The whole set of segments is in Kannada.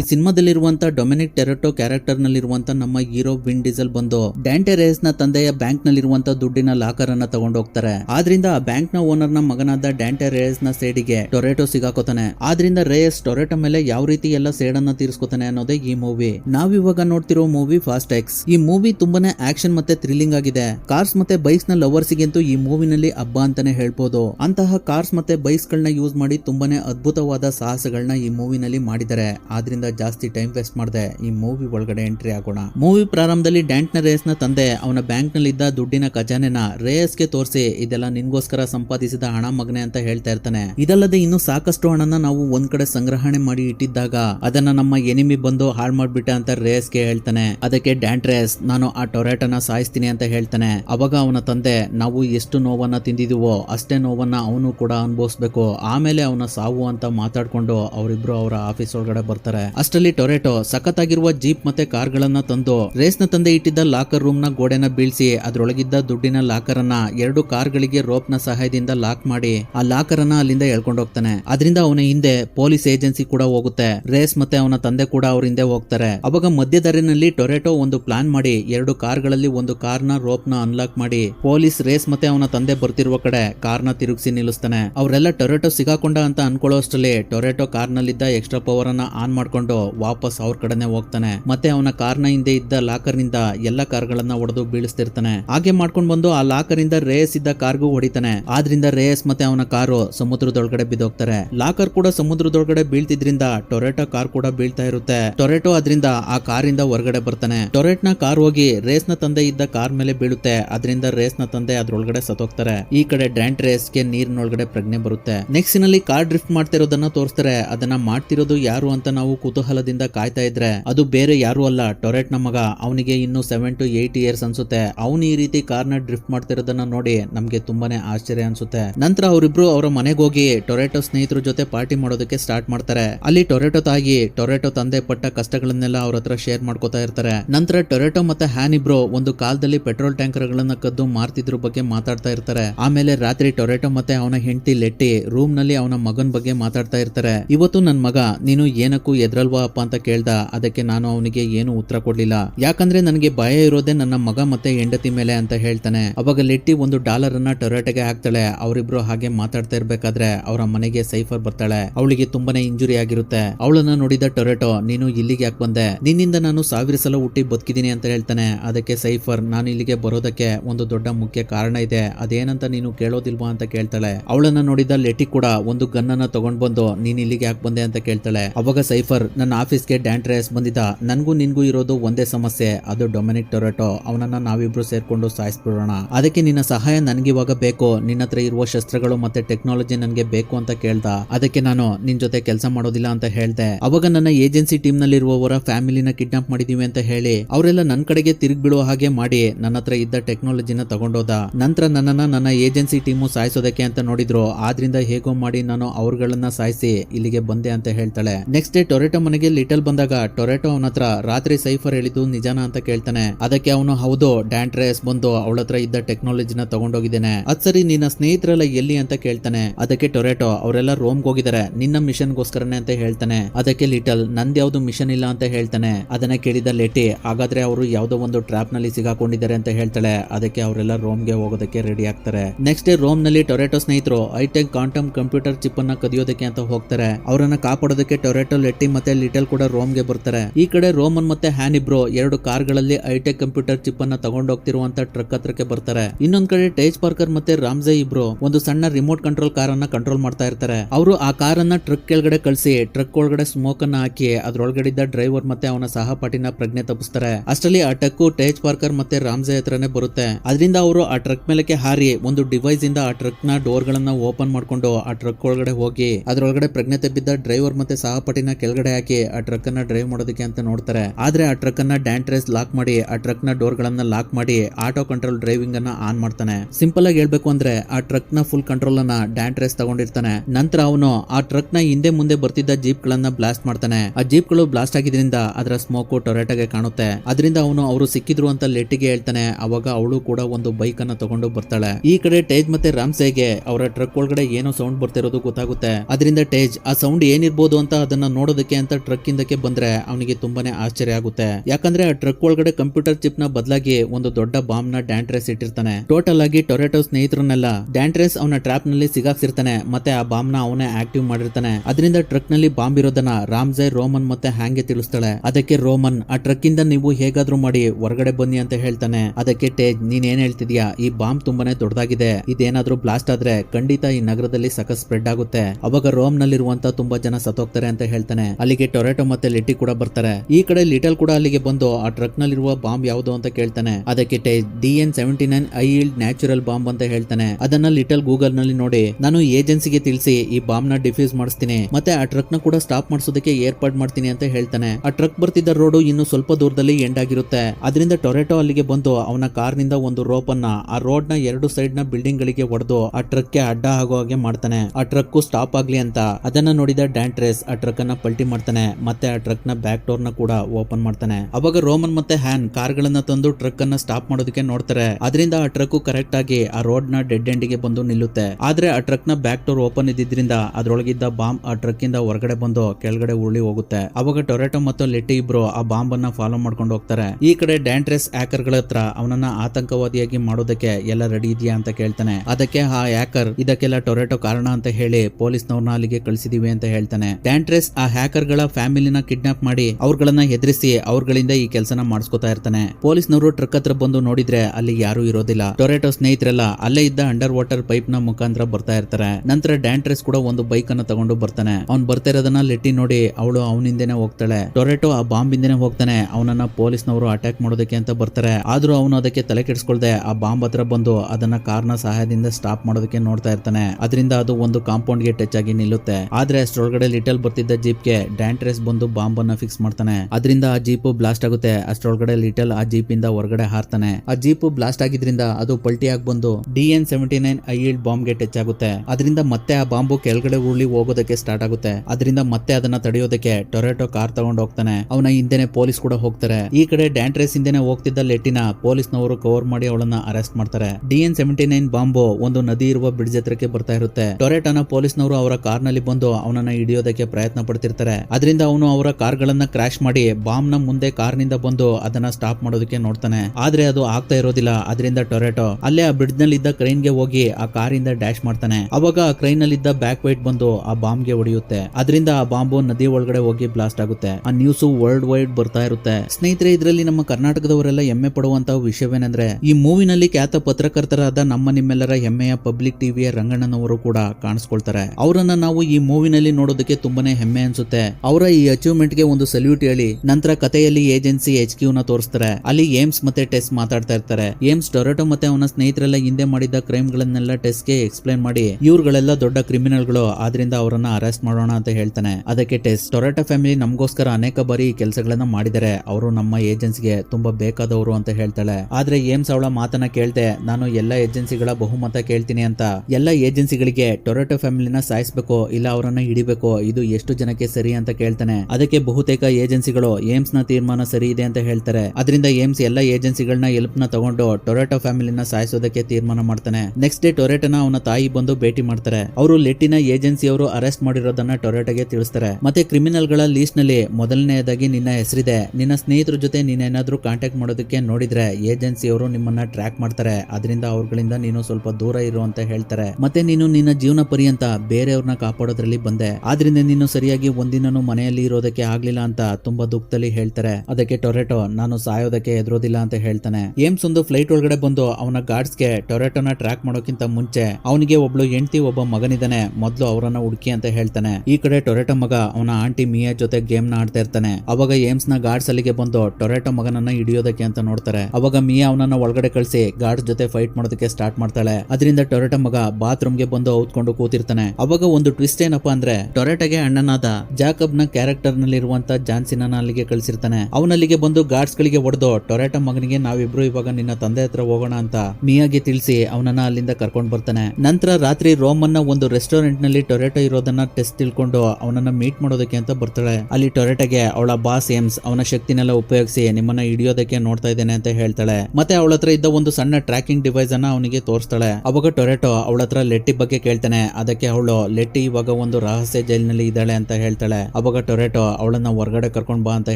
ಈ ಸಿನಿಮಾದಲ್ಲಿರುವಂತ ಡೊಮಿನಿಕ್ ಟೆರಟೋ ಕ್ಯಾರೆಕ್ಟರ್ ನಲ್ಲಿರುವಂತ ನಮ್ಮ ಹೀರೋ ವಿನ್ ಡೀಸೆಲ್ ಬಂದು ಡ್ಯಾಂಟೆ ರೇಸ್ನ ತಂದೆಯ ಬ್ಯಾಂಕ್ ನಲ್ಲಿರುವಂತ ದುಡ್ಡಿನ ಲಾಕರ್ ಅನ್ನ ತಗೊಂಡು ಹೋಗ್ತಾರೆ. ಆದ್ರಿಂದ ಆ ಬ್ಯಾಂಕ್ನ ಓನರ್ನ ಮಗನಾದ ಡ್ಯಾಂಟೆ ರೇಸ್ನ ಸೇಡಿಗೆ ಟೊರೆಟೋ ಸಿಗಾಕೋತಾನೆ. ಆದ್ರಿಂದ ರೇಸ್ ಟೊರೆಟೋ ಮೇಲೆ ಯಾವ ರೀತಿ ಎಲ್ಲ ಸೇಡನ್ನ ತೀರಿಸ್ಕೊತಾನೆ ಅನ್ನೋದೇ ಈ ಮೂವಿ. ನಾವಿವಾಗ ನೋಡ್ತಿರೋ ಮೂವಿ ಫಾಸ್ಟ್ ಎಕ್ಸ್. ಈ ಮೂವಿ ತುಂಬಾನೇ ಆಕ್ಷನ್ ಮತ್ತೆ ಥ್ರಿಲ್ಲಿಂಗ್ ಆಗಿದೆ. ಕಾರ್ಸ್ ಮತ್ತೆ ಬೈಕ್ಸ್ನ ಲವರ್ಸ್ ಗೆಂತೂ ಈ ಮೂವಿನಲ್ಲಿ ಹಬ್ಬ ಅಂತಾನೆ ಹೇಳ್ಬೋದು. ಅಂತಹ ಕಾರ್ಸ್ ಮತ್ತೆ ಬೈಕ್ಸ್ ಗಳನ್ನ ಯೂಸ್ ಮಾಡಿ ತುಂಬಾನೇ ಅದ್ಭುತವಾದ ಸಾಹಸಗಳನ್ನ ಈ ಮೂವಿನಲ್ಲಿ ಮಾಡಿದ್ದಾರೆ. ಆದ್ರಿಂದ ಜಾಸ್ತಿ ಟೈಮ್ ವೇಸ್ಟ್ ಮಾಡದೆ, ಈ ಮೂವಿ ಒಳಗಡೆ ಎಂಟ್ರಿ ಆಗೋಣ. ಮೂವಿ ಪ್ರಾರಂಭದಲ್ಲಿ ಡ್ಯಾಂಟ್ನ ರೇಸ್ನ ತಂದೆ, ಅವನ ಬ್ಯಾಂಕ್ ನಲ್ಲಿದ್ದ ದುಡ್ಡಿನ ಖಜಾನೆನ ರೇಸ್ಗೆ ತೋರಿಸಿ, ಇದೆಲ್ಲ ನಿನ್ಗೋಸ್ಕರ ಸಂಪಾದಿಸಿದ ಹಣ ಮಗ್ನೆ ಅಂತ ಹೇಳ್ತಾ ಇರ್ತಾನೆ. ಇದಲ್ಲದೆ ಇನ್ನು ಸಾಕಷ್ಟು ಹಣನ ನಾವು ಒಂದ್ ಕಡೆ ಸಂಗ್ರಹಣೆ ಮಾಡಿ ಇಟ್ಟಿದ್ದಾಗ, ಅದನ್ನ ನಮ್ಮ ಎನಿಮಿ ಬಂದು ಹಾಳು ಮಾಡ್ಬಿಟ್ಟೆ ಅಂತ ರೇಸ್ಗೆ ಹೇಳ್ತಾನೆ. ಅದಕ್ಕೆ ಡ್ಯಾಂಟ್ ರೇಸ್ ನಾನು ಆ ಟೊರೆಟನ ಸಾಯಿಸ್ತೀನಿ ಅಂತ ಹೇಳ್ತಾನೆ. ಅವಾಗ ಅವನ ತಂದೆ, ನಾವು ಎಷ್ಟು ನೋವನ್ನ ತಿಂದಿದೀವೋ, ಅಷ್ಟೇ ನೋವನ್ನ ಅವನು ಕೂಡ ಅನುಭವಿಸ್ಬೇಕು. ಆಮೇಲೆ ಅವನ ಸಾವು ಅಂತ ಮಾತಾಡ್ಕೊಂಡು ಅವರಿಬ್ರು ಅವರ ಆಫೀಸ್ ಒಳಗಡೆ ಬರ್ತಾರೆ. ಅಷ್ಟರಲ್ಲಿ ಟೊರೆಟೊ, ಸಖತ್ತಾಗಿರುವ ಜೀಪ್ ಮತ್ತೆ ಕಾರ್ಗಳನ್ನ ತಂದು ರೇಸ್ನ ತಂದೆ ಇಟ್ಟಿದ್ದ ಲಾಕರ್ ರೂಮ್ನ ಗೋಡೆನ ಬೀಳ್ಸಿ ಅದ್ರೊಳಗಿದ್ದ ದುಡ್ಡಿನ ಲಾಕರ್ ಅನ್ನ ಎರಡು ಕಾರ್ಗಳಿಗೆ ರೋಪ್ನ ಸಹಾಯದಿಂದ ಲಾಕ್ ಮಾಡಿ ಆ ಲಾಕರ್ ಅನ್ನ ಅಲ್ಲಿಂದ ಎಳ್ಕೊಂಡು ಹೋಗ್ತಾನೆ. ಅದರಿಂದ ಅವನ ಹಿಂದೆ ಪೊಲೀಸ್ ಏಜೆನ್ಸಿ ಕೂಡ ಹೋಗುತ್ತೆ. ರೇಸ್ ಮತ್ತೆ ಅವನ ತಂದೆ ಕೂಡ ಅವ್ರ ಹಿಂದೆ ಹೋಗ್ತಾರೆ. ಅವಾಗ ಮಧ್ಯದಾರಿನಲ್ಲಿ ಟೊರೆಟೊ ಒಂದು ಪ್ಲಾನ್ ಮಾಡಿ ಎರಡು ಕಾರ್ಗಳಲ್ಲಿ ಒಂದು ಕಾರ್ನ ರೋಪ್ನ ಅನ್ಲಾಕ್ ಮಾಡಿ ಪೊಲೀಸ್ ರೇಸ್ ಮತ್ತೆ ಅವನ ತಂದೆ ಬರ್ತಿರುವ ಕಡೆ ಕಾರ್ನ ತಿರುಗಿಸಿ ನಿಲ್ಲಿಸ್ತಾನೆ. ಅವರೆಲ್ಲ ಟೊರೆಟೊ ಸಿಗಾಕೊಂಡ ಅಂತ ಅನ್ಕೊಳ್ಳೋ ಅಷ್ಟರಲ್ಲಿ ಟೊರೆಟೊ ಕಾರ್ನಲ್ಲಿದ್ದ ಎಕ್ಸ್ಟ್ರಾ ಪವರ್ ಅನ್ನ ಆನ್ ಮಾಡ್ಕೊಂಡು ವಾಪಸ್ ಅವ್ರ ಕಡೆನೆ ಹೋಗ್ತಾನೆ. ಮತ್ತೆ ಅವನ ಕಾರ್ನ ಹಿಂದೆ ಇದ್ದ ಲಾಕರ್ನಿಂದ ಎಲ್ಲ ಕಾರ್ಗಳನ್ನ ಒಡೆದು ಬೀಳಿಸ್ತಿರ್ತಾನೆ. ಹಾಗೆ ಮಾಡ್ಕೊಂಡ್ ಬಂದು ಆ ಲಾಕರ್ ಇಂದ ರೇಸ್ ಇದ್ದ ಕಾರ್ಗೂ ಹೊಡಿತಾನೆ. ಆದ್ರಿಂದ ರೇಸ್ ಮತ್ತೆ ಅವನ ಕಾರು ಸಮುದ್ರದೊಳಗಡೆ ಬಿದ್ದೋಗ್ತಾರೆ. ಲಾಕರ್ ಕೂಡ ಸಮುದ್ರದೊಳಗಡೆ ಬೀಳ್ತಿದ್ರಿಂದ ಟೊರೆಟೊ ಕಾರ್ ಕೂಡ ಬೀಳ್ತಾ ಇರುತ್ತೆ. ಟೊರೆಟೊ ಅದರಿಂದ ಆ ಕಾರಿಂದ ಹೊರಗಡೆ ಬರ್ತಾನೆ. ಟೊರೆಟ್ನ ಕಾರ್ ಹೋಗಿ ರೇಸ್ನ ತಂದೆ ಇದ್ದ ಕಾರ್ ಮೇಲೆ ಬೀಳುತ್ತೆ. ಅದರಿಂದ ರೇಸ್ನ ತಂದೆ ಅದ್ರೊಳಗಡೆ ಸತ್ತೋಗ್ತಾರೆ. ಈ ಕಡೆ ಡ್ಯಾಂಟ್ ರೇಸ್ಗೆ ನೀರಿನೊಳಗಡೆ ಪ್ರಜ್ಞೆ ಬರುತ್ತೆ. ನೆಕ್ಸ್ಟ್ನಲ್ಲಿ ಕಾರ್ ಡ್ರಿಫ್ಟ್ ಮಾಡ್ತಿರೋದನ್ನ ತೋರಿಸ್ತಾರೆ. ಅದನ್ನ ಮಾಡ್ತಿರೋದು ಯಾರು ಅಂತ ನಾವು ಕುತೂಹಲದಿಂದ ಕಾಯ್ತಾ ಇದ್ರೆ ಅದು ಬೇರೆ ಯಾರು ಅಲ್ಲ ಟೊರೆಟ್ನ ಮಗ. ಅವನಿಗೆ ಇನ್ನು ಸೆವೆನ್ ಟು ಏಟ್ ಇಯರ್ಸ್ ಅನ್ಸುತ್ತೆ. ಅವನು ಈ ರೀತಿ ಕಾರ್ನ ಡ್ರಿಫ್ಟ್ ಮಾಡ್ತಿರೋದನ್ನ ನೋಡಿ ನಮ್ಗೆ ತುಂಬಾನೇ ಆಶ್ಚರ್ಯ ಅನ್ಸುತ್ತೆ. ನಂತರ ಅವರಿಬ್ರು ಅವರ ಮನೆಗೆ ಹೋಗಿ ಟೊರೆಟೊ ಸ್ನೇಹಿತರ ಜೊತೆ ಪಾರ್ಟಿ ಮಾಡೋದಕ್ಕೆ ಸ್ಟಾರ್ಟ್ ಮಾಡ್ತಾರೆ. ಅಲ್ಲಿ ಟೊರೆಟೊ ತಾಗಿ ಟೊರೆಟೊ ತಂದೆ ಪಟ್ಟ ಕಷ್ಟಗಳನ್ನೆಲ್ಲ ಅವ್ರ ಹತ್ರ ಶೇರ್ ಮಾಡ್ಕೋತಾ ಇರ್ತಾರೆ. ನಂತರ ಟೊರೆಟೊ ಮತ್ತೆ ಹ್ಯಾನ್ ಇಬ್ರು ಒಂದು ಕಾಲದಲ್ಲಿ ಪೆಟ್ರೋಲ್ ಟ್ಯಾಂಕರ್ ಗಳನ್ನ ಕದ್ದು ಮಾರ್ತಿದ್ರ ಬಗ್ಗೆ ಮಾತಾಡ್ತಾ ಇರ್ತಾರೆ. ಆಮೇಲೆ ರಾತ್ರಿ ಟೊರೆಟೊ ಮತ್ತೆ ಅವನ ಹೆಂಡತಿ ಲೆಟ್ಟಿ ರೂಮ್ನಲ್ಲಿ ಅವನ ಮಗನ್ ಬಗ್ಗೆ ಮಾತಾಡ್ತಾ ಇರ್ತಾರೆ. ಇವತ್ತು ನನ್ ಮಗ, ನೀನು ಏನಕ್ಕೂ ಎದ್ರಲ್ವಾ ಅಪ್ಪ ಅಂತ ಕೇಳ್ದ. ಅದಕ್ಕೆ ನಾನು ಅವನಿಗೆ ಏನು ಉತ್ತರ ಕೊಡ್ಲಿಲ್ಲ. ಯಾಕಂದ್ರೆ ನನಗೆ ಭಯ ಇರೋದೇ ನನ್ನ ಮಗ ಮತ್ತೆ ಹೆಂಡತಿ ಮೇಲೆ ಅಂತ ಹೇಳ್ತಾನೆ. ಅವಾಗ ಲೆಟ್ಟಿ ಒಂದು ಡಾಲರ್ ಅನ್ನ ಟೊರಾಟೆಗೆ ಹಾಕ್ತಾಳೆ. ಅವರಿಬ್ರು ಹಾಗೆ ಮಾತಾಡ್ತಾ ಇರ್ಬೇಕಾದ್ರೆ ಅವರ ಮನೆಗೆ ಸೈಫರ್ ಬರ್ತಾಳೆ. ಅವಳಿಗೆ ತುಂಬಾನೇ ಇಂಜುರಿ ಆಗಿರುತ್ತೆ. ಅವಳನ್ನ ನೋಡಿದ ಟೊರೆಟೊ, ನೀನು ಇಲ್ಲಿಗೆ ಯಾಕೆ ಬಂದೆ? ನಿನ್ನಿಂದ ನಾನು ಸಾವಿರ ಸಲ ಹುಟ್ಟಿ ಬದುಕಿದೀನಿ ಅಂತ ಹೇಳ್ತಾನೆ. ಅದಕ್ಕೆ ಸೈಫರ್, ನಾನು ಇಲ್ಲಿಗೆ ಬರೋದಕ್ಕೆ ಒಂದು ದೊಡ್ಡ ಮುಖ್ಯ ಕಾರಣ ಇದೆ. ಅದೇನಂತ ನೀನು ಕೇಳೋದಿಲ್ವಾ ಅಂತ ಕೇಳ್ತಾಳೆ. ಅವಳನ್ನ ನೋಡಿದ ಲೆಟಿ ಕೂಡ ಒಂದು ಗನ್ನನ್ನ ತಗೊಂಡ್ ಬಂದು ನೀನ್ ಇಲ್ಲಿಗೆ ಯಾಕೆ ಬಂದೆ ಅಂತ ಕೇಳ್ತಾಳೆ. ಅವಾಗ ಸೈಫರ್ ನನ್ನ ಆಫೀಸ್ಗೆ ಡ್ಯಾಂಟ್ರೇಸ್ ಬಂದಿದ್ದ. ನನಗೂ ನಿನ್ಗೂ ಇರೋದು ಒಂದೇ ಸಮಸ್ಯೆ. ಅದು ಡೊಮಿನಿಕ್ ಟೊರೆಟೊ. ಅವನನ್ನ ನಾವಿಬ್ರು ಸೇರ್ಕೊಂಡು ಸಾಯಿಸ್ಬಿಡೋಣ. ಅದಕ್ಕೆ ನಿನ್ನ ಸಹಾಯ ನನ್ಗಿವಾಗ ಬೇಕು. ನಿನ್ನ ಹತ್ರ ಇರುವ ಶಸ್ತ್ರಗಳು ಮತ್ತೆ ಟೆಕ್ನಾಲಜಿ ನನ್ಗೆ ಬೇಕು ಅಂತ ಕೇಳ್ದ. ಅದಕ್ಕೆ ನಾನು ನಿನ್ ಜೊತೆ ಕೆಲಸ ಮಾಡೋದಿಲ್ಲ ಅಂತ ಹೇಳ್ದೆ. ಅವಾಗ ನನ್ನ ಏಜೆನ್ಸಿ ಟೀಮ್ ನಲ್ಲಿರುವವರ ಫ್ಯಾಮಿಲಿನ ಕಿಡ್ನಾಪ್ ಮಾಡಿದೀವಿ ಅಂತ ಹೇಳಿ, ಅವರೆಲ್ಲ ನನ್ನ ಕಡೆಗೆ ತಿರುಗಿ ಹಾಗೆ ಮಾಡಿ ನನ್ನ ಹತ್ರ ಇದ್ದ ಟೆಕ್ನಾಲಜಿನ ತಗೊಂಡೋದ. ನಂತರ ನನ್ನನ್ನ ನನ್ನ ಏಜೆನ್ಸಿ ಟೀಮು ಸಾಯಿಸೋದಕ್ಕೆ ಅಂತ ನೋಡಿದ್ರು. ಆದ್ರಿಂದ ಹೇಗೋ ಮಾಡಿ ನಾನು ಅವ್ರಗಳನ್ನ ಸಾಯಿಸಿ ಇಲ್ಲಿಗೆ ಬಂದೆ ಅಂತ ಹೇಳ್ತಾಳೆ. ನೆಕ್ಸ್ಟ್ ಡೇ ಟೊರೆಟೊ ಮನೆಗೆ ಲಿಟಲ್ ಬಂದಾಗ ಟೊರೆಟೊ ಅವನ ಹತ್ರ ರಾತ್ರಿ ಸೈಫರ್ ಹೇಳಿದ್ದು ನಿಜಾನ ಅಂತ ಕೇಳ್ತಾನೆ. ಅದಕ್ಕೆ ಅವನು, ಹೌದು, ಡ್ಯಾಂಟ್ರೇಸ್ ಬಂದು ಅವಳ ಹತ್ರ ಇದ್ದ ಟೆಕ್ನಾಲಜಿನ ತಗೊಂಡೋಗಿದ್ದೇನೆ. ಅದ್ ಸರಿ, ನಿನ್ನ ಸ್ನೇಹಿತರೆಲ್ಲ ಎಲ್ಲಿ ಅಂತ ಕೇಳ್ತಾನೆ. ಅದಕ್ಕೆ ಟೊರೆಟೊ, ಅವರೆಲ್ಲ ರೋಮ್ ಹೋಗಿದ್ದಾರೆ. ನಿನ್ನ ಮಿಷನ್ ಗೋಸ್ಕರನೇ ಅಂತ ಹೇಳ್ತಾನೆ. ಅದಕ್ಕೆ ಲಿಟಲ್, ನಂದ್ ಯಾವ್ದು ಮಿಷನ್ ಇಲ್ಲ ಅಂತ ಹೇಳ್ತಾನೆ. ಅದನ್ನ ಕೇಳಿದ ಲೆಟಿ. ಹಾಗಾದ್ರೆ ಅವರು ಯಾವ್ದೋ ಒಂದು ಟ್ರಾಪ್ನಲ್ಲಿ ಸಿಗಾಕೊಂಡಿದ್ದಾರೆ ಅಂತ ಹೇಳ್ತಾಳೆ. ಅದಕ್ಕೆ ಅವರೆಲ್ಲ ರೋಮ್ಗೆ ಹೋಗೋದಕ್ಕೆ ರೆಡಿ ಆಗ್ತಾರೆ. ನೆಕ್ಸ್ಟ್ ಡೇ ರೋಮ್ನಲ್ಲಿ ಟೊರೆಟೊ ಸ್ನೇಹಿತರು ಐಟೆಕ್ ಕ್ವಾಂಟಮ್ ಕಂಪ್ಯೂಟರ್ ಚಿಪ್ ಅನ್ನ ಕದಿಯೋದಕ್ಕೆ ಅಂತ ಹೋಗ್ತಾರೆ. ಅವರನ್ನ ಕಾಪಾಡೋದಕ್ಕೆ ಟೊರೆಟೊ ಲೆಟ್ಟಿ ಮತ್ತೆ ಲಿಟಲ್ ಕೂಡ ರೋಮ್ಗೆ ಬರ್ತಾರೆ. ಈ ಕಡೆ ರೋಮನ್ ಮತ್ತೆ ಹ್ಯಾನ್ ಇಬ್ರು ಎರಡು ಕಾರ್ಗಳಲ್ಲಿ ಐಟೆಕ್ ಕಂಪ್ಯೂಟರ್ ಚಿಪ್ ಅನ್ನ ತಗೊಂಡೋಗ್ತಿರುವಂತ ಟ್ರಕ್ ಹತ್ರಕ್ಕೆ ಬರ್ತಾರೆ. ಇನ್ನೊಂದ್ ಕಡೆ ಟೇಜ್ ಪಾರ್ಕರ್ ಮತ್ತೆ ರಾಮ್ಜೆ ಇಬ್ರು ಒಂದು ಸಣ್ಣ ರಿಮೋಟ್ ಕಂಟ್ರೋಲ್ ಕಾರ್ ಅನ್ನ ಕಂಟ್ರೋಲ್ ಮಾಡ್ತಾ ಇರ್ತಾರೆ. ಅವರು ಆ ಕಾರ್ ಅನ್ನ ಟ್ರಕ್ ಕೆಳಗಡೆ ಕಳಿಸಿ ಟ್ರಕ್ ಒಳಗಡೆ ಸ್ಮೋಕ್ ಅನ್ನ ಹಾಕಿ ಅದ್ರೊಳಗಡೆ ಇದ್ದ ಡ್ರೈವರ್ ಮತ್ತೆ ಅವನ ಸಹಪಾಠಿನ ಪ್ರಜ್ಞೆ ತಪ್ಪಿಸ್ತಾರೆ. ಅಷ್ಟರಲ್ಲಿ ಆ ಟ್ರಕ್ ಟೇಜ್ ಪಾರ್ಕರ್ ಮತ್ತೆ ರಾಮ್ಜೆ ಹತ್ರನೇ ಬರುತ್ತೆ. ಅದರಿಂದ ಅವರು ಆ ಟ್ರಕ್ ಮೇಲಕ್ಕೆ ಹಾರಿ, ಒಂದು ಡಿವೈಸ್ ಇಂದ ಆ ಟ್ರಕ್ನ ಡೋರ್ ಗಳನ್ನ ಓಪನ್ ಮಾಡ್ಕೊಂಡು ಆ ಟ್ರಕ್ ಒಳಗಡೆ ಹೋಗಿ, ಅದ್ರೊಳಗಡೆ ಪ್ರಜ್ಞೆ ತಪ್ಪಿದ್ದ ಡ್ರೈವರ್ ಮತ್ತೆ ಸಹಪಾಠಿನ ಕೆಳಗಡೆ ಹಾಕಿ ಆ ಟ್ರಕ್ ಅನ್ನ ಡ್ರೈವ್ ಮಾಡೋದಕ್ಕೆ ಅಂತ ನೋಡ್ತಾರೆ. ಆದ್ರೆ ಆ ಟ್ರಕ್ ಅನ್ನ ಡ್ಯಾಂಟ್ರೇಸ್ ಲಾಕ್ ಮಾಡಿ, ಆ ಟ್ರಕ್ನ ಡೋರ್ ಗಳನ್ನ ಲಾಕ್ ಮಾಡಿ ಆಟೋ ಕಂಟ್ರೋಲ್ ಡ್ರೈವಿಂಗ್ ಅನ್ನ ಆನ್ ಮಾಡ್ತಾನೆ. ಸಿಂಪಲ್ ಆಗಿ ಹೇಳ್ಬೇಕು ಅಂದ್ರೆ ಆ ಟ್ರಕ್ನ ಫುಲ್ ಕಂಟ್ರೋಲ್ ಅನ್ನ ಡ್ಯಾಂಟ್ರೇಸ್ ತಗೊಂಡಿರ್ತಾನೆ. ನಂತರ ಅವನು ಆ ಟ್ರಕ್ನ ಹಿಂದೆ ಮುಂದೆ ಬರ್ತಿದ್ದ ಜೀಪ್ ಗಳನ್ನ ಬ್ಲಾಸ್ಟ್ ಮಾಡ್ತಾನೆ. ಆ ಜೀಪ್ಗಳು ಬ್ಲಾಸ್ಟ್ ಆಗಿದ್ರಿಂದ ಅದರ ಸ್ಮೋಕು ಟೊರೆಟಾಗೆ ಕಾಣುತ್ತೆ. ಅದರಿಂದ ಅವನು ಅವರು ಸಿಕ್ಕಿದ್ರು ಅಂತ ಲೆಟ್ಟಿಗೆ ಹೇಳ್ತಾನೆ. ಅವಾಗ ಅವಳು ಕೂಡ ಒಂದು ಬೈಕ್ ಅನ್ನ ತಗೊಂಡು ಬರ್ತಾಳೆ. ಈ ಕಡೆ ಟೇಜ್ ಮತ್ತೆ ರಾಮ್ಸೇಗೆ ಅವರ ಟ್ರಕ್ ಒಳಗಡೆ ಏನೋ ಸೌಂಡ್ ಬರ್ತಿರೋದು ಗೊತ್ತಾಗುತ್ತೆ. ಅದರಿಂದ ಟೇಜ್ ಆ ಸೌಂಡ್ ಏನಿರ್ಬೋದು ಅಂತ ಅದನ್ನ ನೋಡೋದಕ್ಕೆ ಅಂತ ಟ್ರಕ್ ಹಿಂದಕ್ಕೆ ಬಂದ್ರೆ ಅವನಿಗೆ ತುಂಬಾನೇ ಆಶ್ಚರ್ಯ ಆಗುತ್ತೆ. ಯಾಕಂದ್ರೆ ಟ್ರಕ್ ಒಳಗಡೆ ಕಂಪ್ಯೂಟರ್ ಚಿಪ್ನ ಬದಲಾಗಿ ಒಂದು ದೊಡ್ಡ ಬಾಂಬ್ನ ಡ್ಯಾಂಟ್ರೆಸ್ ಇಟ್ಟಿರ್ತಾನೆ. ಟೋಟಲ್ ಆಗಿ ಟೊರೆಟೋ ಸ್ನೇಹಿತರನ್ನೆಲ್ಲ ಡ್ಯಾಂಟ್ರೆಸ್ ಅವನ ಟ್ರಾಪ್ನಲ್ಲಿ ಸಿಗಾಕ್ಸಿರ್ತಾನೆ, ಮತ್ತೆ ಆ ಬಾಂಬ್ನ ಅವನೇ ಆಕ್ಟಿವ್ ಮಾಡಿರ್ತಾನೆ. ಅದರಿಂದ ಟ್ರಕ್ನಲ್ಲಿ ಬಾಂಬ್ ಇರೋದನ್ನ ರಾಮ್ಜೈ ರೋಮನ್ ಮತ್ತೆ ಹ್ಯಾಂಗೆ ತಿಳಿಸ್ತಾಳೆ. ಅದಕ್ಕೆ ರೋಮನ್ ಆ ಟ್ರಕ್ ಇಂದ ನೀವು ಹೇಗಾದ್ರೂ ಮಾಡಿ, ಹೊರಗಡೆ ಬನ್ನಿ ಅಂತ ಹೇಳ್ತಾನೆ. ಅದಕ್ಕೆ ಟೇಜ್ ನೀನ್ ಏನ್ ಹೇಳ್ತಿದ್ಯಾ? ಈ ಬಾಂಬ್ ತುಂಬಾನೇ ದೊಡ್ಡದಾಗಿದೆ. ಇದೇನಾದ್ರೂ ಬ್ಲಾಸ್ಟ್ ಆದ್ರೆ ಖಂಡಿತ ಈ ನಗರದಲ್ಲಿ ಸಖತ್ ಸ್ಪ್ರೆಡ್ ಆಗುತ್ತೆ. ಅವಾಗ ರೋಮ್ ನಲ್ಲಿರುವಂತ ತುಂಬಾ ಜನ ಸತ್ತೋಗ್ತಾರೆ ಅಂತ ಹೇಳ್ತಾನೆ. ಅಲ್ಲಿಗೆ ಟೊರೆಟೊ ಮತ್ತೆ ಲಿಟ್ಟಿ ಕೂಡ ಬರ್ತಾರೆ. ಈ ಕಡೆ ಲಿಟಲ್ ಕೂಡ ಅಲ್ಲಿಗೆ ಬಂದು ಆ ಟ್ರಕ್ ನಲ್ಲಿರುವ ಬಾಂಬ್ ಯಾವುದು ಅಂತ ಕೇಳ್ತಾನೆ. ಅದಕ್ಕೆ D N seventy nine high yield natural bomb ಅಂತ ಹೇಳ್ತಾನೆ. ಅದನ್ನ ಲಿಟಲ್ ಗೂಗಲ್ನಲ್ಲಿ ನೋಡಿ, ನಾನು ಏಜೆನ್ಸಿಗೆ ತಿಳಿಸಿ ಈ ಬಾಂಬ್ನ ಡಿಫ್ಯೂಸ್ ಮಾಡಿಸ್ತೀನಿ. ಮತ್ತೆ ಆ ಟ್ರಕ್ನ ಕೂಡ ಸ್ಟಾಪ್ ಮಾಡಿಸೋದಕ್ಕೆ ಏರ್ಪಾಡ್ ಮಾಡ್ತೀನಿ ಅಂತ ಹೇಳ್ತಾನೆ. ಆ ಟ್ರಕ್ ಬರ್ತಿದ್ದ ರೋಡ್ ಇನ್ನು ಸ್ವಲ್ಪ ದೂರದಲ್ಲಿ ಎಂಡ್ ಆಗಿರುತ್ತೆ. ಅದರಿಂದ ಟೊರೆಟೊ ಅಲ್ಲಿಗೆ ಬಂದು ಅವನ ಕಾರ್ನಿಂದ ಒಂದು ರೋಪ್ ಅನ್ನ ಆ ರೋಡ್ನ ಎರಡು ಸೈಡ್ನ ಬಿಲ್ಡಿಂಗ್ ಗಳಿಗೆ ಹೊಡೆದು ಆ ಟ್ರಕ್ಗೆ ಅಡ್ಡ ಆಗೋ ಹಾಗೆ ಮಾಡ್ತಾನೆ. ಆ ಟ್ರಕ್ ಸ್ಟಾಪ್ ಆಗ್ಲಿ ಅಂತ. ಅದನ್ನ ನೋಡಿದ ಡ್ಯಾಂಟ್ರೆಸ್ ಆ ಟ್ರಕ್ ಅನ್ನ ಪಲ್ಟಿ ಮಾಡ್ತಾನೆ. ಮತ್ತೆ ಆ ಟ್ರಕ್ನ ಬ್ಯಾಕ್ ಡೋರ್ನ ಕೂಡ ಓಪನ್ ಮಾಡ್ತಾನೆ. ಅವಾಗ ರೋಮನ್ ಮತ್ತೆ ಹ್ಯಾನ್ ಕಾರ್ ಗಳನ್ನ ತಂದು ಟ್ರಕ್ ಅನ್ನ ಸ್ಟಾಪ್ ಮಾಡೋದಕ್ಕೆ ನೋಡ್ತಾರೆ. ಅದರಿಂದ ಆ ಟ್ರಕ್ ಕರೆಕ್ಟ್ ಆಗಿ ಆ ರೋಡ್ನ ಡೆಡ್ ಎಂಡ್ಗೆ ಬಂದು ನಿಲ್ಲುತ್ತೆ. ಆದ್ರೆ ಆ ಟ್ರಕ್ನ ಬ್ಯಾಕ್ ಡೋರ್ ಓಪನ್ ಇದ್ದಿದ್ರಿಂದ ಅದ್ರೊಳಗಿದ್ದ ಬಾಂಬ್ ಆ ಟ್ರಕ್ ಇಂದ ಹೊರಗಡೆ ಬಂದು ಕೆಳಗಡೆ ಉರುಳಿ ಹೋಗುತ್ತೆ. ಅವಾಗ ಟೊರೆಟೊ ಮತ್ತು ಲೆಟ್ಟಿ ಇಬ್ರು ಆ ಬಾಂಬ್ ಅನ್ನ ಫಾಲೋ ಮಾಡ್ಕೊಂಡು ಹೋಗ್ತಾರೆ. ಈ ಕಡೆ ಡ್ಯಾಂಟ್ರೆಸ್ ಹ್ಯಾಕರ್ಗಳ ಹತ್ರ ಅವನನ್ನ ಆತಂಕವಾದಿಯಾಗಿ ಮಾಡೋದಕ್ಕೆ ಎಲ್ಲ ರೆಡಿ ಇದೆಯಾ ಅಂತ ಕೇಳ್ತಾನೆ. ಅದಕ್ಕೆ ಆ ಹ್ಯಾಕರ್ ಇದಕ್ಕೆಲ್ಲ ಟೊರೆಟೊ ಕಾರಣ ಅಂತ ಹೇಳಿ ಪೊಲೀಸ್ನವ್ರನ್ನ ಅಲ್ಲಿಗೆ ಕಳಿಸಿದೀವಿ ಅಂತ ಹೇಳ್ತಾನೆ. ಡ್ಯಾಂಟ್ರೆಸ್ ಆ ಹ್ಯಾಕರ್ ಗಳ ಫ್ಯಾಮಿಲಿನ ಕಿಡ್ನಾಪ್ ಮಾಡಿ ಅವ್ರಗಳನ್ನ ಹೆದರಿಸಿ ಅವ್ರಗಳಿಂದ ಈ ಕೆಲಸನ ಮಾಡಿಸ್ಕೊತಾ ಇರ್ತಾನೆ. ಪೊಲೀಸ್ನವರು ಟ್ರಕ್ ಹತ್ರ ಬಂದು ನೋಡಿದ್ರೆ ಅಲ್ಲಿ ಯಾರು ಇರೋದಿಲ್ಲ. ಟೊರೆಟೋ ಸ್ನೇಹಿತರೆಲ್ಲ ಅಲ್ಲೇ ಇದ್ದ ಅಂಡರ್ ವಾಟರ್ ಪೈಪ್ನ ಮುಖಾಂತರ ಬರ್ತಾ ಇರ್ತಾರೆ. ನಂತರ ಡ್ಯಾಂಟ್ರೆಸ್ ಕೂಡ ಒಂದು ಬೈಕ್ ಅನ್ನ ತಗೊಂಡು ಬರ್ತಾನೆ. ಅವ್ನ್ ಬರ್ತಾ ಇರೋದನ್ನ ಲೆಟ್ಟಿ ನೋಡಿ ಅವಳು ಅವನಿಂದನೇ ಹೋಗ್ತಾಳೆ. ಟೊರೆಟೋ ಆ ಬಾಂಬ್ ಇಂದೇನೆ ಹೋಗ್ತಾನೆ. ಅವನನ್ನ ಪೊಲೀಸ್ನವರು ಅಟ್ಯಾಕ್ ಮಾಡೋದಕ್ಕೆ ಅಂತ ಬರ್ತಾರೆ. ಆದ್ರೂ ಅವನು ಅದಕ್ಕೆ ತಲೆ ಕೆಡಿಸ್ಕೊಳ್ದೆ ಆ ಬಾಂಬ್ ಹತ್ರ ಬಂದು ಅದನ್ನ ಕಾರ್ನ ಸಹಾಯದಿಂದ ಸ್ಟಾಪ್ ಮಾಡೋದಕ್ಕೆ ನೋಡ್ತಾ ಇರ್ತಾನೆ. ಅದರಿಂದ ಅದು ಒಂದು ಕಾಂಪೌಂಡ್ಗೆ ಟಚ್ ಆಗಿ ನಿಲ್ಲುತ್ತೆ. ಆದ್ರೆ ಅಷ್ಟರೊಳಗಡೆ ಲಿಟಲ್ ಬರ್ತಿದ್ದ ಜೀಪ್ಗೆ ಡ್ಯಾಂಟ್ರೆಸ್ ಬಂದು ಬಾಂಬ್ ಅನ್ನ ಫಿಕ್ಸ್ ಮಾಡ್ತಾನೆ. ಅದರಿಂದ ಆ ಜೀಪ್ ಬ್ಲಾಸ್ಟ್ ಆಗುತ್ತೆ. ಅಷ್ಟರೊಳಗಡೆ ಲಿಟಲ್ ಆ ಜೀಪ್ ಇಂದ ಹೊರಗಡೆ ಹಾರ್ತಾನೆ. ಆ ಜೀಪ್ ಬ್ಲಾಸ್ಟ್ ಆಗಿದ್ರಿಂದ ಅದು ಪಲ್ಟಿ ಆಗಿ ಬಂದು D N seventy nine high yield ಬಾಂಬ್ಗೆ touch ಆಗುತ್ತೆ. ಅದರಿಂದ ಮತ್ತೆ ಆ ಬಾಂಬು ಕೆಳಗಡೆ ಉರುಳಿ ಹೋಗೋದಕ್ಕೆ ಸ್ಟಾರ್ಟ್ ಆಗುತ್ತೆ. ಅದರಿಂದ ಮತ್ತೆ ಅದನ್ನ ತಡೆಯೋದಕ್ಕೆ ಟೊರೆಟೊ ಕಾರ್ ತಗೊಂಡು ಹೋಗ್ತಾನೆ. ಅವನ ಹಿಂದೆನೆ ಪೊಲೀಸ್ ಕೂಡ ಹೋಗ್ತಾರೆ. ಈ ಕಡೆ ಡ್ಯಾಂಟ್ರೆಸ್ ಹಿಂದೆನೆ ಹೋಗ್ತಿದ್ದ ಲೆಟ್ಟಿನ ಪೊಲೀಸ್ನವರು ಕವರ್ ಮಾಡಿ ಅವಳನ್ನ ಅರೆಸ್ಟ್ ಮಾಡ್ತಾರೆ. D N seventy nine bomb ಒಂದು ನದಿ ಇರುವ ಬ್ರಿಡ್ಜ್ ಹತ್ರಕ್ಕೆ ಬರ್ತಾ ಇರುತ್ತೆ. ಟೊರೆಟನ ಪೊಲೀಸ್ನವರು ಅವರ ಕಾರ್ನಲ್ಲಿ ಬಂದು ಅವನನ್ನ ಹಿಡಿಯೋದಕ್ಕೆ ಪ್ರಯತ್ನ ಪಡ್ತಿರ್ತಾರೆ. ಅದರಿಂದ ಅವನು ಅವರ ಕಾರ್ ಗಳನ್ನ ಕ್ರಾಶ್ ಮಾಡಿ ಬಾಂಬ್ನ ಮುಂದೆ ಕಾರ್ನಿಂದ ಬಂದು ಅದನ್ನ ಸ್ಟಾಪ್ ಮಾಡೋದಕ್ಕೆ ನೋಡ್ತಾನೆ. ಆದ್ರೆ ಅದು ಆಗ್ತಾ ಇರೋದಿಲ್ಲ. ಅದರಿಂದ ಟೊರೆಟೊ. ಅಲ್ಲೇ ಆ ಬ್ರಿಡ್ಜ್ನಲ್ಲಿ ಇದ್ದ ಕ್ರೈನ್ಗೆ ಹೋಗಿ ಆ ಕಾರಿಂದ ಡ್ಯಾಶ್ ಮಾಡ್ತಾನೆ. ಅವಾಗ ಆ ಕ್ರೈನ್ನಲ್ಲಿ ಇದ್ದ ಬ್ಯಾಕ್ ವೈಟ್ ಬಂದು ಆ ಬಾಂಬ್ಗೆ ಹೊಡೆಯುತ್ತೆ. ಅದರಿಂದ ಆ ಬಾಂಬು ನದಿ ಒಳಗಡೆ ಹೋಗಿ ಬ್ಲಾಸ್ಟ್ ಆಗುತ್ತೆ. ಆ ನ್ಯೂಸ್ ವರ್ಲ್ಡ್ ವೈಡ್ ಬರ್ತಾ ಇರುತ್ತೆ. ಸ್ನೇಹಿತರೆ, ಇದರಲ್ಲಿ ನಮ್ಮ ಕರ್ನಾಟಕದವರೆಲ್ಲ ಹೆಮ್ಮೆ ಪಡುವಂತಹ ವಿಷಯವೇನೆಂದ್ರೆ, ಈ ಮೂವಿನಲ್ಲಿ ಖ್ಯಾತ ಪತ್ರಕರ್ತರಾದ ನಮ್ಮ ನಿಮ್ಮೆಲ್ಲರ ಹೆಮ್ಮೆಯ ಪಬ್ಲಿಕ್ ಟಿವಿಯ ರಂಗಣ್ಣನವರು ಕೂಡ ಕಾಣಿಸ್ಕೊಳ್ತಾರೆ. ಅವರನ್ನ ನಾವು ಈ ಮೂವಿನಲ್ಲಿ ನೋಡೋದಕ್ಕೆ ತುಂಬಾನೇ ಹೆಮ್ಮೆ ಅನ್ಸುತ್ತೆ. ಅವರ ಈ ಅಚೀವ್ಮೆಂಟ್ಗೆ ಒಂದು ಸಲ್ಯೂಟ್ ಹೇಳಿ ನಂತರ ಕಥೆಯಲ್ಲಿ ಏಜೆನ್ಸಿ ಎಚ್ ಕ್ಯೂ ನ ತೋರಿಸ್ತಾರೆ. ಅಲ್ಲಿ ಏಮ್ಸ್ ಮತ್ತೆ ಟೆಸ್ಟ್ ಮಾತಾಡ್ತಾ ಇರ್ತಾರೆ. ಏಮ್ಸ್ ಟೊರಟೊ ಮತ್ತೆ ಅವನ ಸ್ನೇಹಿತರೆಲ್ಲ ಹಿಂದೆ ಮಾಡಿದ್ದ ಕ್ರೈಮ್ ಗಳನ್ನೆಲ್ಲ ಟೆಸ್ಟ್ಗೆ ಎಕ್ಸ್ಪ್ಲೈನ್ ಮಾಡಿ ಇವ್ರುಗಳೆಲ್ಲ ದೊಡ್ಡ ಕ್ರಿಮಿನಲ್ಗಳು ಆದ್ರಿಂದ ಅವರನ್ನ ಅರೆಸ್ಟ್ ಮಾಡೋಣ ಅಂತ ಹೇಳ್ತಾನೆ. ಅದಕ್ಕೆ ಟೆಸ್ಟ್ ಟೊರೆಟೊ ಫ್ಯಾಮಿಲಿ ನಮಗೋಸ್ಕರ ಅನೇಕ ಬಾರಿ ಕೆಲಸಗಳನ್ನ ಮಾಡಿದ್ದಾರೆ. ಅವರು ನಮ್ಮ ಏಜೆನ್ಸಿಗೆ ತುಂಬಾ ಬೇಕಾದವರು ಅಂತ ಹೇಳ್ತಾಳೆ. ಆದ್ರೆ ಏಮ್ಸ್ ಅವಳ ಮಾತನ್ನ ಕೇಳ್ದೆ, ನಾನು ಎಲ್ಲ ಏಜೆನ್ಸಿಗಳ ಬಹುಮತ ಕೇಳ್ತೀನಿ ಅಂತ. ಎಲ್ಲ ಏಜೆನ್ಸಿಗಳಿಗೆ ಟೊರೆಟೊ ಫ್ಯಾಮಿಲಿನ ಸಾಯಿಸ್ಬೇಕು, ಇಲ್ಲ ಅವರನ್ನ ಹಿಡಿಬೇಕು. ಇದು ಎಷ್ಟು ಜನಕ್ಕೆ ಸರಿ ಅಂತ ಕೇಳ್ತಾನೆ. ಅದಕ್ಕೆ ಬಹುತೇಕ ಏಜೆನ್ಸಿಗಳು ಏಮ್ಸ್ನ ತೀರ್ಮಾನ ಸರಿ ಇದೆ ಅಂತ ಹೇಳ್ತಾರೆ. ಅದರಿಂದ ಏಮ್ಸ್ ಎಲ್ಲ ಏಜೆನ್ಸಿಗಳನ್ನ ಎಲ್ಪ್ನ ತಗೊಂಡು ಟೊರೆಟೊ ಫ್ಯಾಮಿಲಿನ ಸಾಯಿಸೋದಕ್ಕೆ ತೀರ್ಮಾನ ಮಾಡ್ತಾನೆ. ನೆಕ್ಸ್ಟ್ ಡೇ ಟೊರೆಟೊನ ಅವನ ತಾಯಿ ಬಂದು ಭೇಟಿ ಮಾಡ್ತಾರೆ. ಅವರು ಲೆಟ್ಟಿನ ಏಜೆನ್ಸಿ ಅವರು ಅರೆಸ್ಟ್ ಮಾಡಿರೋದನ್ನ ಟೊರೆಟೊಗೆ ತಿಳಿಸ್ತಾರೆ. ಮತ್ತೆ ಕ್ರಿಮಿನಲ್ಗಳ ಲೀಸ್ಟ್ನಲ್ಲಿ ಮೊದಲನೆಯದಾಗಿ ನಿನ್ನ ಹೆಸರಿದೆ. ನಿನ್ನ ಸ್ನೇಹಿತರ ಜೊತೆ ನೀನೇನಾದ್ರೂ ಕಾಂಟ್ಯಾಕ್ಟ್ ಮಾಡೋದಕ್ಕೆ ನೋಡಿದ್ರೆ ಏಜೆನ್ಸಿ ಅವರು ನಿಮ್ಮನ್ನ ಟ್ರ್ಯಾಕ್ ಮಾಡ್ತಾರೆ. ಅದರಿಂದ ಅವ್ರಗಳಿಂದ ನೀನು ಸ್ವಲ್ಪ ದೂರ ಇರು ಅಂತ ಹೇಳ್ತಾರೆ. ಮತ್ತೆ ನೀನು ನಿನ್ನ ಜೀವನ ಪರ್ಯಂತ ಬೇರೆಯವ್ರನ್ನ ಕಾಪಾಡೋದ್ರಲ್ಲಿ ಬಂದೆ. ಆದ್ರಿಂದ ನೀನು ಸರಿಯಾಗಿ ಒಂದಿನನು ಮನೆಯಲ್ಲಿ ಇರೋದಕ್ಕೆ ಆಗ್ಲಿಲ್ಲ ಅಂತ ತುಂಬಾ ದುಃಖದಲ್ಲಿ ಹೇಳ್ತಾರೆ. ಅದಕ್ಕೆ ಟೊರೆಟೊ, ನಾನು ಸಾಯೋದಕ್ಕೆ ಎದುರೋದಿಲ್ಲ ಅಂತ ಹೇಳ್ತಾನೆ. ಏಮ್ಸ್ ಒಂದು ಫ್ಲೈಟ್ ಒಳಗಡೆ ಬಂದು ಅವನ ಗಾರ್ಡ್ಸ್ಗೆ ಟೊರೆಟೊನ ಟ್ರ್ಯಾಕ್ ಮಾಡೋಕ್ಕಿಂತ ಮುಂಚೆ ಅವನಿಗೆ ಒಬ್ಳು ಹೆಂಡತಿ, ಒಬ್ಬ ಮಗನಿದ್ದಾನೆ. ಮೊದ್ಲು ಅವರನ್ನ ಹುಡುಕಿ ಅಂತ ಹೇಳ್ತಾನೆ. ಈ ಕಡೆ ಟೊರೆಟೊ ಮಗ ಅವನ ಆಂಟಿ ಮಿಯಾ ಜೊತೆ ಗೇಮ್ನ ಆಡ್ತಾ ಇರ್ತಾನೆ. ಅವಾಗ ಏಮ್ಸ್ನ ಗಾರ್ಡ್ಸ್ ಅಲ್ಲಿಗೆ ಬಂದು ಟೊರೆಟೊ ಮಗನನ್ನ ಹಿಡಿಯೋದಕ್ಕೆ ಅಂತ ನೋಡ್ತಾರೆ. ಅವಾಗ ಮಿಯಾ ಅವನನ್ನ ಒಳಗಡೆ ಕಳಿಸಿ ಗಾರ್ಡ್ಸ್ ಜೊತೆ ಫೈಟ್ ಮಾಡೋದಕ್ಕೆ ಸ್ಟಾರ್ಟ್ ಮಾಡ್ತಾಳೆ. ಅದರಿಂದ ಟೊರೆಟೊ ಮಗ ಬಾತ್ರೂಮ್ಗೆ ಬಂದು ಔತ್ಕೊಂಡು ಕೂತಿರ್ತಾನೆ. ಅವಾಗ ಒಂದು ಟ್ವಿಸ್ಟ್ ಏನಪ್ಪಾ ಅಂದ್ರೆ ಟೊರೆಟೊಗೆ ಅಣ್ಣನಾದ ಜಾಕಬ್ ನ ಕ್ಯಾರೆಕ್ಟರ್ನಲ್ಲಿ ಇರುವಂತ ಜಾನ್ಸಿನ ಅಲ್ಲಿಗೆ ಕಳಿಸಿರ್ತಾನೆ. ಅವನಲ್ಲಿಗೆ ಬಂದು ಗಾರ್ಡ್ಸ್ ಗಳಿಗೆ ಹೊಡೆದು, ಟೊರೆಟೊ ಮಗನಿಗೆ ನಾವಿಬ್ರು ಇವಾಗ ನಿನ್ನ ತಂದೆ ಹತ್ರ ಹೋಗೋಣ ಅಂತ ಮಿಯಾಗೆ ತಿಳಿಸಿ ಅವನನ್ನ ಅಲ್ಲಿಂದ ಕರ್ಕೊಂಡ್ ಬರ್ತಾನೆ. ನಂತರ ರಾತ್ರಿ ರೋಮನ್ನ ಒಂದು ರೆಸ್ಟೋರೆಂಟ್ನಲ್ಲಿ ಟೊರೆಟೊ ಇರೋದನ್ನ ಟೆಸ್ಟ್ ತಿಳ್ಕೊಂಡು ಅವನನ್ನ ಮೀಟ್ ಮಾಡೋದಕ್ಕೆ ಅಂತ ಬರ್ತಾಳೆ. ಅಲ್ಲಿ ಟೊರೆಟೊಗೆ ಅವಳ ಬಾಸ್ ಏಮ್ಸ್ ಅವನ ಶಕ್ತಿನೆಲ್ಲ ಉಪಯೋಗಿಸಿ ನಿಮ್ಮನ್ನ ಹಿಡಿಯೋದಕ್ಕೆ ನೋಡ್ತಾ ಇದ್ದೇನೆ ಅಂತ ಹೇಳ್ತಾಳೆ. ಮತ್ತೆ ಅವಳ ಹತ್ರ ಇದ್ದ ಒಂದು ಸಣ್ಣ ಟ್ರ್ಯಾಕಿಂಗ್ ಡಿವೈಸ್ ಅನ್ನ ಅವನಿಗೆ ತೋರಿಸ್ತಾಳೆ. ಅವಾಗ ಟೊರೆಟೊ ಅವಳ ಹತ್ರ ಲೆಟ್ಟಿ ಬಗ್ಗೆ ಕೇಳ್ತಾನೆ. ಅದಕ್ಕೆ ಅವಳು ಲೆಟ್ಟಿ ಇವಾಗ ಒಂದು ರಹಸ್ಯ ಜೈಲಿನಲ್ಲಿ ಇದ್ದಾಳೆ ಅಂತ ಹೇಳ್ತಾಳೆ. ಅವಾಗ ಟೊರೆಟೊ ಅವಳನ್ನ ಹೊರಗಡೆ ಕರ್ಕೊಂಡ್ ಬಾ ಅಂತ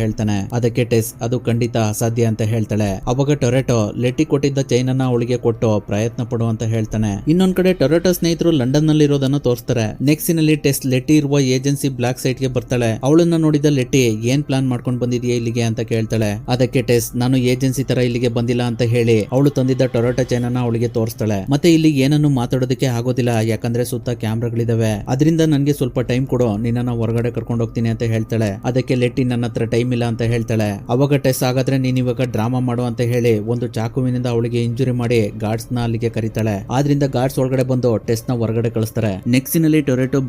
ಹೇಳ್ತಾನೆ. ಅದಕ್ಕೆ ಟೆಸ್, ಅದು ಖಂಡಿತ ಅಸಾಧ್ಯ ಅಂತ ಹೇಳ್ತಾಳೆ. ಅವಾಗ ಟೊರೆಟೊ, ಲೆಟ್ಟಿ ಕೊಟ್ಟಿದ್ದ ಚೈನ್ ಅನ್ನ ಅವಳಿಗೆ ಕೊಟ್ಟು ಪ್ರಯತ್ನ ಪಡು ಅಂತ ಹೇಳ್ತಾನೆ. ಇನ್ನೊಂದ್ ಕಡೆ ಟೊರೆಟೊ ಸ್ನೇಹಿತರು ಲಂಡನ್ನಲ್ಲಿ ಇರೋದನ್ನ ತೋರಿಸ್ತಾರೆ. ನೆಕ್ಸ್ಟ್ನಲ್ಲಿ ಟೆಸ್ಟ್ ಲೆಟ್ಟಿ ಇರುವ ಏಜೆನ್ಸಿ ಬ್ಲಾಕ್ ಸೈಟ್ಗೆ ಬರ್ತಾಳೆ. ಅವಳನ್ನ ನೋಡಿದ ಲೆಟ್ಟಿ, ಏನ್ ಪ್ಲಾನ್ ಮಾಡ್ಕೊಂಡ್ ಬಂದಿದ್ಯಾ ಇಲ್ಲಿಗೆ? ಅಂತ ಕೇಳ್ತಾಳೆ. ಅದಕ್ಕೆ ಟೆಸ್, ನಾನು ಏಜೆನ್ಸಿ ತರ ಇಲ್ಲಿಗೆ ಬಂದಿಲ್ಲ ಅಂತ ಹೇಳಿ, ಅವಳು ತಂದಿದ್ದ ಟೊರೊಟೊ ಚೈನ್ ಅನ್ನ ಅವಳಿಗೆ ತೋರಿಸ್ತಾಳೆ. ಮತ್ತೆ ಇಲ್ಲಿ ಏನನ್ನು ಮಾತಾಡೋದಕ್ಕೆ ಆಗೋದಿಲ್ಲ, ಯಾಕಂದ್ರೆ ಸುತ್ತ ಕ್ಯಾಮ್ರಾಗಳಿದಾವೆ. ಅದರಿಂದ ನನ್ಗೆ ಸ್ವಲ್ಪ ಟೈಮ್ ಕೊಡು, ನಿನ್ನನ್ನ ಹೊರಗಡೆ ಕರ್ಕೊಂಡು ಹೋಗ್ತೀನಿ ಅಂತ ಹೇಳ್ತಾಳೆ. ಅದಕ್ಕೆ ಲೆಟ್ಟಿ ನನ್ನ ಹತ್ರ ಟೈಮ್ ಇಲ್ಲ ಅಂತ ಹೇಳ್ತಾಳೆ. ಅವಾಗ ಟೆಸ್ ಹಾಗಾದ್ರೆ ನೀನ್ ಇವಾಗ ಡ್ರಾಮಾ ಮಾಡು ಅಂತ ಹೇಳಿ ಒಂದು ಚಾಕುವಿನಿಂದ ಅವಳಿಗೆ ಇಂಜುರಿ ಮಾಡಿ ಗಾರ್ಡ್ಸ್ನ ಅಲ್ಲಿಗೆ ಕರೀತಾಳೆ. ಆದ್ರಿಂದ ಗಾರ್ಡ್ಸ್ ಒಳಗಡೆ ಬಂದು ಟೆಸ್ಟ್ನ ಹೊರಗಡೆ ಕಳಿಸ್ತಾರೆ. ನೆಕ್ಸ್ಟ್ನಲ್ಲಿ ಟೊರೆಟೊ